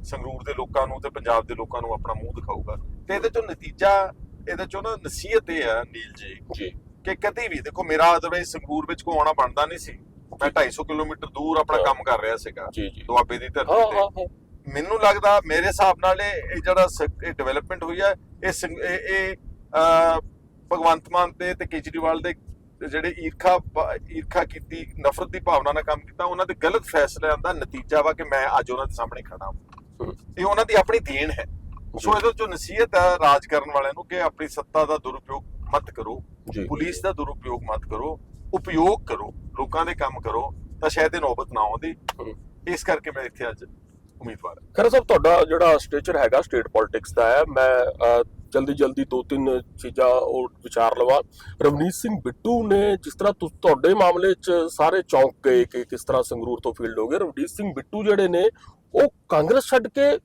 ਸੰਗਰੂਰ ਦੇ ਲੋਕਾਂ ਨੂੰ ਤੇ ਪੰਜਾਬ ਦੇ ਲੋਕਾਂ ਨੂੰ ਆਪਣਾ ਮੂੰਹ ਦਿਖਾਊਗਾ? ਤੇ ਇਹਦੇ ਚੋਂ ਨਤੀਜਾ ਇਹਦੇ ਚੋਂ ਨਾ ਨਸੀਹਤ ਇਹ ਆ ਨੀਲ ਜੀ ਜੀ। ਕਿ ਕਦੀ ਵੀ ਦੇਖੋ ਮੇਰਾ ਅਦਰਵਾਈਜ਼ ਸੰਗਰੂਰ ਵਿੱਚ ਕੋਈ ਆਉਣਾ ਬਣਦਾ ਨਹੀਂ ਸੀ। ਮੈਂ 250 ਕਿਲੋਮੀਟਰ ਦੂਰ ਆਪਣਾ। ਕੰਮ ਕਰ ਰਿਹਾ ਸੀਗਾ ਦੁਆਬੇ ਦੀ ਧਰਤੀ ਤੇ। ਮੈਨੂੰ ਲੱਗਦਾ ਮੇਰੇ ਹਿਸਾਬ ਨਾਲ ਇਹ ਜਿਹੜਾ ਡਿਵੈਲਪਮੈਂਟ ਹੋਈ ਹੈ ਇਹ ਇਹ ਭਗਵੰਤ ਮਾਨ ਤੇ ਤੇ ਕੇਜਰੀਵਾਲ ਦੇ ਜਿਹੜੇ ਈਰਖਾ ਈਰਖਾ ਕੀਤੀ ਨਫ਼ਰਤ ਦੀ ਭਾਵਨਾ ਨਾਲ ਕੰਮ ਕੀਤਾ ਉਹਨਾਂ ਦੇ ਗਲਤ ਫੈਸਲਿਆਂ ਦਾ ਨਤੀਜਾ ਵਾ ਕਿ ਮੈਂ ਅੱਜ ਉਹਨਾਂ ਦੇ ਸਾਹਮਣੇ ਖੜਾ ਹਾਂ। ਇਹ ਉਹਨਾਂ ਦੀ ਆਪਣੀ ਦੇਣ ਹੈ। ਸੋ ਇਹਦੇ ਚੋਂ ਨਸੀਹਤ ਹੈ ਰਾਜ ਕਰਨ ਵਾਲਿਆਂ ਨੂੰ ਕਿ ਆਪਣੀ ਸੱਤਾ ਦਾ ਦੁਰਉਪਯੋਗ ਮਤ ਕਰੋ ਜੀ। ਪੁਲਿਸ ਦਾ ਦੁਰਉਪਯੋਗ ਮਤ ਕਰੋ ਉਪਯੋਗ ਕਰੋ ਲੋਕਾਂ ਦੇ ਕੰਮ ਕਰੋ ਤਾਂ ਸ਼ਾਇਦ ਇਹ ਨੌਬਤ ਨਾ ਆਉਂਦੀ। ਇਸ ਕਰਕੇ ਮੈਂ ਇੱਥੇ ਅੱਜ ਉਮੀਦਵਾਰ। ਖਰਾ ਸਾਹਿਬ ਤੁਹਾਡਾ ਜਿਹੜਾ ਸਟੇਚਰ ਹੈਗਾ ਸਟੇਟ ਪੋਲਿਟਿਕਸ ਦਾ ਹੈ ਮੈਂ ਜਲਦੀ ਜਲਦੀ ਦੋ ਤਿੰਨ ਚੀਜ਼ਾਂ ਉਹ ਵਿਚਾਰ ਲਵਾਂ। ਰਵਨੀਤ ਸਿੰਘ ਬਿੱਟੂ ਨੇ ਜਿਸ ਤਰ੍ਹਾਂ ਤੁਹਾਡੇ ਮਾਮਲੇ 'ਚ ਸਾਰੇ ਚੌਂਕ ਗਏ ਕਿ ਕਿਸ ਤਰ੍ਹਾਂ ਸੰਗਰੂਰ ਤੋਂ ਫੀਲਡ ਹੋ ਗਏ ਰਵਨੀਤ ਸਿੰਘ ਬਿੱਟੂ ਜਿਹੜੇ ਨੇ ਉਹ ਕਾਂਗਰਸ ਛੱਡ ਕੇ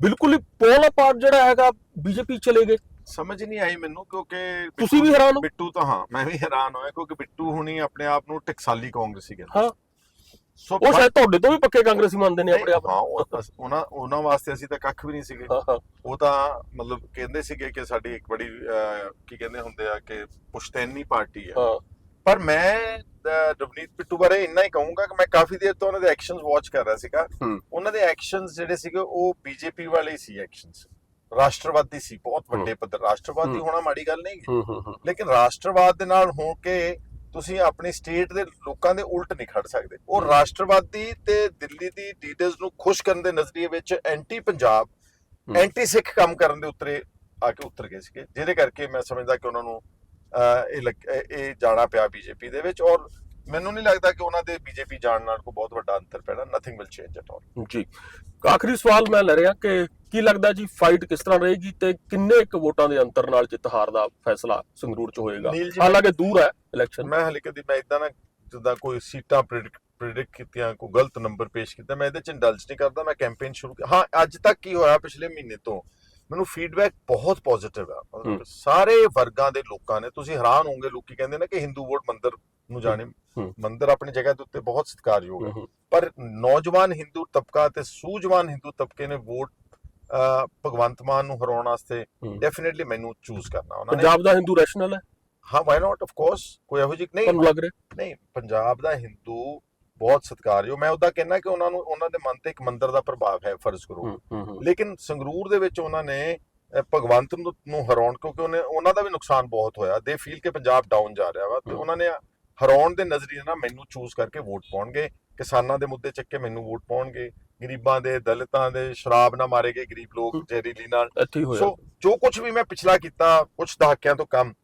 ਬਿਲਕੁਲ ਹੀ ਪੋਲ ਅਪਾਰਟ ਜਿਹੜਾ ਹੈਗਾ ਬੀਜੇਪੀ ਚਲੇ ਗਏ। ਸਮਝ ਨਹੀਂ ਆਈ ਮੈਨੂੰ ਕਿਉਂਕਿ ਤੁਸੀਂ ਵੀ ਹੈਰਾਨ ਹੋ? ਬਿੱਟੂ ਤਾਂ ਹਾਂ ਮੈਂ ਵੀ ਹੈਰਾਨ ਹੋਇਆ ਕਿਉਂਕਿ ਬਿੱਟੂ ਹੁਣੀ ਆਪਣੇ ਆਪ ਨੂੰ ਟਕਸਾਲੀ ਕਾਂਗਰਸੀ ਕਹਿੰਦੇ ਹਾਂ। ਸੋ ਉਹ ਸ਼ਾਇਦ ਤੁਹਾਡੇ ਤੋਂ ਵੀ ਪੱਕੇ ਕਾਂਗਰਸੀ ਮੰਨਦੇ ਨੇ ਆਪਣੇ ਆਪ ਨੂੰ। ਹਾਂ ਉਹ ਉਹਨਾਂ ਉਹਨਾਂ ਵਾਸਤੇ ਅਸੀਂ ਤਾਂ ਕੱਖ ਵੀ ਨਹੀਂ ਸੀਗੇ। ਹਾਂ ਹਾਂ। ਉਹ ਤਾਂ ਮਤਲਬ ਕਹਿੰਦੇ ਸੀਗੇ ਕਿ ਸਾਡੀ ਇੱਕ ਬੜੀ ਅਹ, ਕੀ ਕਹਿੰਦੇ ਹੁੰਦੇ ਆ ਕਿ ਪੁਸ਼ਤੈਨੀ ਪਾਰਟੀ ਹਾਂ। ਪਰ ਮੈਂ ਅਹ, ਰਵਨੀਤ ਪਿੱਟੂ ਬਾਰੇ ਇੰਨਾ ਹੀ ਕਹੂੰਗਾ ਕਿ ਮੈਂ ਕਾਫੀ ਦੇਰ ਤੋਂ ਉਹਨਾਂ ਦੇ ਐਕਸ਼ਨਸ ਵਾਚ ਕਰ ਰਿਹਾ ਸੀਗਾ। ਹੂੰ। ਉਹਨਾਂ ਦੇ ਐਕਸ਼ਨਸ ਜਿਹੜੇ ਸੀਗੇ ਉਹ ਬੀਜੇਪੀ ਵਾਲੇ ਹੀ ਸੀ ਐਕਸ਼ਨਸ ਰਾਸ਼ਟਰਵਾਦੀ ਸੀ ਬਹੁਤ ਵੱਡੇ ਪੱਧਰ ਰਾਸ਼ਟਰਵਾਦੀ ਹੂੰ। ਹੋਣਾ ਮਾੜੀ ਗੱਲ ਨਹੀਂ ਹੈ। ਹੂੰ ਹੂੰ ਹੂੰ। ਲੇਕਿਨ ਰਾਸ਼ਟਰਵਾਦ ਦੇ ਨਾਲ ਹੋ ਕੇ ਤੁਸੀਂ ਆਪਣੀ ਸਟੇਟ ਦੇ ਲੋਕਾਂ ਦੇ ਉਲਟ ਨਹੀਂ ਖੜ ਸਕਦੇ ਉਹ। ਰਾਸ਼ਟਰਵਾਦੀ ਤੇ ਦਿੱਲੀ ਦੀ ਲੀਡਰਸ ਨੂੰ ਖੁਸ਼ ਕਰਨ ਦੇ ਨਜ਼ਰੀਏ ਵਿੱਚ ਐਂਟੀ ਪੰਜਾਬ। ਐਂਟੀ ਸਿੱਖ ਕੰਮ ਕਰਨ ਦੇ ਉੱਤਰੇ ਆ ਕੇ ਉਤਰ ਗਏ ਸੀਗੇ ਜਿਹਦੇ ਕਰਕੇ ਮੈਂ ਸਮਝਦਾ ਕਿ ਉਹਨਾਂ ਨੂੰ ਇਹ- ਇਹ ਜਾਣਾ ਪਿਆ ਬੀਜੇਪੀ ਦੇ ਵਿੱਚ ਔਰ ਮੈਨੂੰ ਨਹੀਂ ਲੱਗਦਾ ਕਿ ਉਹਨਾਂ ਦੇ ਬੀਜੇਪੀ ਜਾਣ ਨਾਲ ਕੋਈ ਬਹੁਤ ਵੱਡਾ ਅੰਤਰ ਪੈਣਾ nothing will change at all ਜੀ। ਆਖਰੀ ਸਵਾਲ ਮੈਂ ਲੈ ਰਿਹਾ ਕਿ ਕੀ ਲੱਗਦਾ ਜੀ ਫਾਈਟ ਕਿਸ ਤਰ੍ਹਾਂ ਰਹੇਗੀ ਤੇ ਕਿੰਨੇ ਕੁ ਵੋਟਾਂ ਦੇ ਅੰਤਰ ਨਾਲ ਜਿੱਤ ਹਾਰ ਦਾ ਫੈਸਲਾ ਸੰਗਰੂਰ 'ਚ ਹੋਏਗਾ? ਹਾਲਾਂਕਿ ਦੂਰ ਹੈ ਇਲੈਕਸ਼ਨ ਮੈਂ ਹਲੇ ਕਦੀ ਮੈਂ ਇਦਾਂ ਨਾ ਜਿੱਦਾਂ ਕੋਈ ਸੀਟਾਂ ਪ੍ਰੈਡਿਕਟ ਕੀਤੀਆਂ ਕੋਈ ਗਲਤ ਨੰਬਰ ਪੇਸ਼ ਕੀਤਾ ਮੈਂ ਇਹਦੇ ਚ ਇੰਡਲਜ ਨਹੀਂ ਕਰਦਾ ਮੈਂ ਕੈਂਪੇਨ ਸ਼ੁਰੂ ਹਾਂ ਅੱਜ ਤੱਕ ਕੀ ਹੋਇਆ ਪਿਛਲੇ ਮਹੀਨੇ ਤੋਂ ਮੈਨੂੰ ਫੀਡਬੈਕ ਬਹੁਤ ਪੋਜ਼ਿਟਿਵ ਆ। ਸਾਰੇ ਵਰਗਾਂ ਦੇ ਲੋਕਾਂ ਨੇ ਤੁਸੀਂ ਹੈਰਾਨ ਹੋਵੋਗੇ ਲੋਕੀ ਕਹਿੰਦੇ ਨੇ ਕਿ ਹਿੰਦੂ ਵੋਟ ਮੰਦਰ ਨੂੰ ਜਾਣੇ। ਮੰਦਰ ਆਪਣੀ ਜਗ੍ਹਾ ਦੇ ਉੱਤੇ ਬਹੁਤ ਸਤਿਕਾਰਯੋਗ ਹੈ। ਪਰ ਨੌਜਵਾਨ ਹਿੰਦੂ ਤਬਕਾ ਤੇ ਸੂਝਵਾਨ ਹਿੰਦੂ ਤਬਕੇ ਨੇ ਵੋਟ ਭਗਵੰਤ ਮਾਨ ਨੂੰ ਹਰਾਉਣ ਵਾਸਤੇ। ਡੈਫੀਨਿਟਲੀ ਮੈਨੂੰ ਚੂਜ਼ ਕਰਨਾ ਉਹਨਾਂ ਨੇ ਪੰਜਾਬ ਦਾ ਹਿੰਦੂ ਰੈਸ਼ਨਲ ਹੈ ਹਾਂ ਵਾਈ ਨਾਟ ਆਫ ਕੋਰਸ ਕੋਈ ਇਹੋ ਜਿਹੀ ਨਹੀਂ ਤੁਹਾਨੂੰ ਲੱਗ ਰਿਹਾ ਨਹੀਂ ਪੰਜਾਬ ਦਾ ਹਿੰਦੂ ਬਹੁਤ ਸਤਿਕਾਰਯੋਗ ਮੈਂ ਉਹਦਾ ਕਹਿਣਾ ਕਿ ਉਹਨਾਂ ਨੂੰ ਉਹਨਾਂ ਦੇ ਮਨ ਤੇ ਇੱਕ ਮੰਦਰ ਦਾ ਪ੍ਰਭਾਵ ਹੈ ਫਰਜ਼ ਕਰੋ। ਲੇਕਿਨ ਸੰਗਰੂਰ ਦੇ ਵਿੱਚ ਉਹਨਾਂ ਨੇ ਭਗਵੰਤ ਨੂੰ ਹਰਾਉਣ ਕਿਉਂਕਿ ਉਹਨੇ ਉਹਨਾਂ ਦਾ ਵੀ ਨੁਕਸਾਨ ਬਹੁਤ ਹੋਇਆ ਦੇ ਫੀਲ ਕਿ ਪੰਜਾਬ ਡਾਊਨ ਜਾ ਰਿਹਾ ਵਾ ਤੇ। ਉਹਨਾਂ ਨੇ ਹਰਾਉਣ ਦੇ ਨਜ਼ਰੀਏ ਨਾਲ ਮੈਨੂੰ ਚੂਜ਼ ਕਰਕੇ ਵੋਟ ਪਾਉਣਗੇ। ਕਿਸਾਨਾਂ ਦੇ ਮੁੱਦੇ ਚੱਕ ਕੇ ਮੈਨੂੰ ਵੋਟ ਪਾਉਣਗੇ। ਗਰੀਬਾਂ ਦੇ ਦਲਿਤਾਂ ਦੇ ਸ਼ਰਾਬ ਨਾ ਮਾਰੇ ਗਏ ਗਰੀਬ ਲੋਕ। ਜ਼ਹਿਰੀਲੀ ਨਾਲ। ਸੋ ਜੋ ਕੁਝ ਵੀ ਮੈਂ ਪਿਛਲਾ ਕੀਤਾ ਕੁਝ ਦਹਾਕਿਆਂ ਤੋਂ ਕੰਮ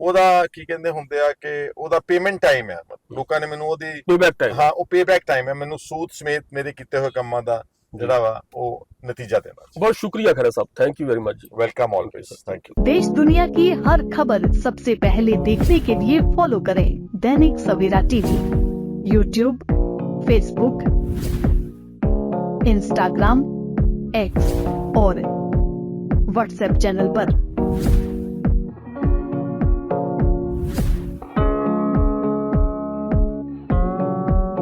ਉਹਦਾ ਕੀ ਕਹਿੰਦੇ ਹੁੰਦੇ ਆ ਕਿ ਉਹਦਾ ਪੇਮੈਂਟ ਟਾਈਮ ਹੈ ਲੋਕਾਂ ਨੇ ਮੈਨੂੰ ਉਹਦੀ ਕੋਈ ਬੈਕ ਟਾਈਮ ਹਾਂ ਉਹ ਪੇਬੈਕ ਟਾਈਮ ਹੈ ਮੈਨੂੰ ਸੂਦ ਸਮੇਤ ਮੇਰੇ ਕੀਤੇ ਹੋਏ ਕੰਮਾਂ ਦਾ ਜਿਹੜਾ ਵਾ ਉਹ ਨਤੀਜਾ ਦੇਣਾ ਬਹੁਤ ਸ਼ੁਕਰੀਆ Khara sahib thank you very much ji welcome always thank you देश दुनिया की हर खबर सबसे पहले देखने के लिए फॉलो करें Dainik Savera TV YouTube Facebook Instagram X और व्हाट्सएप चैनल पर।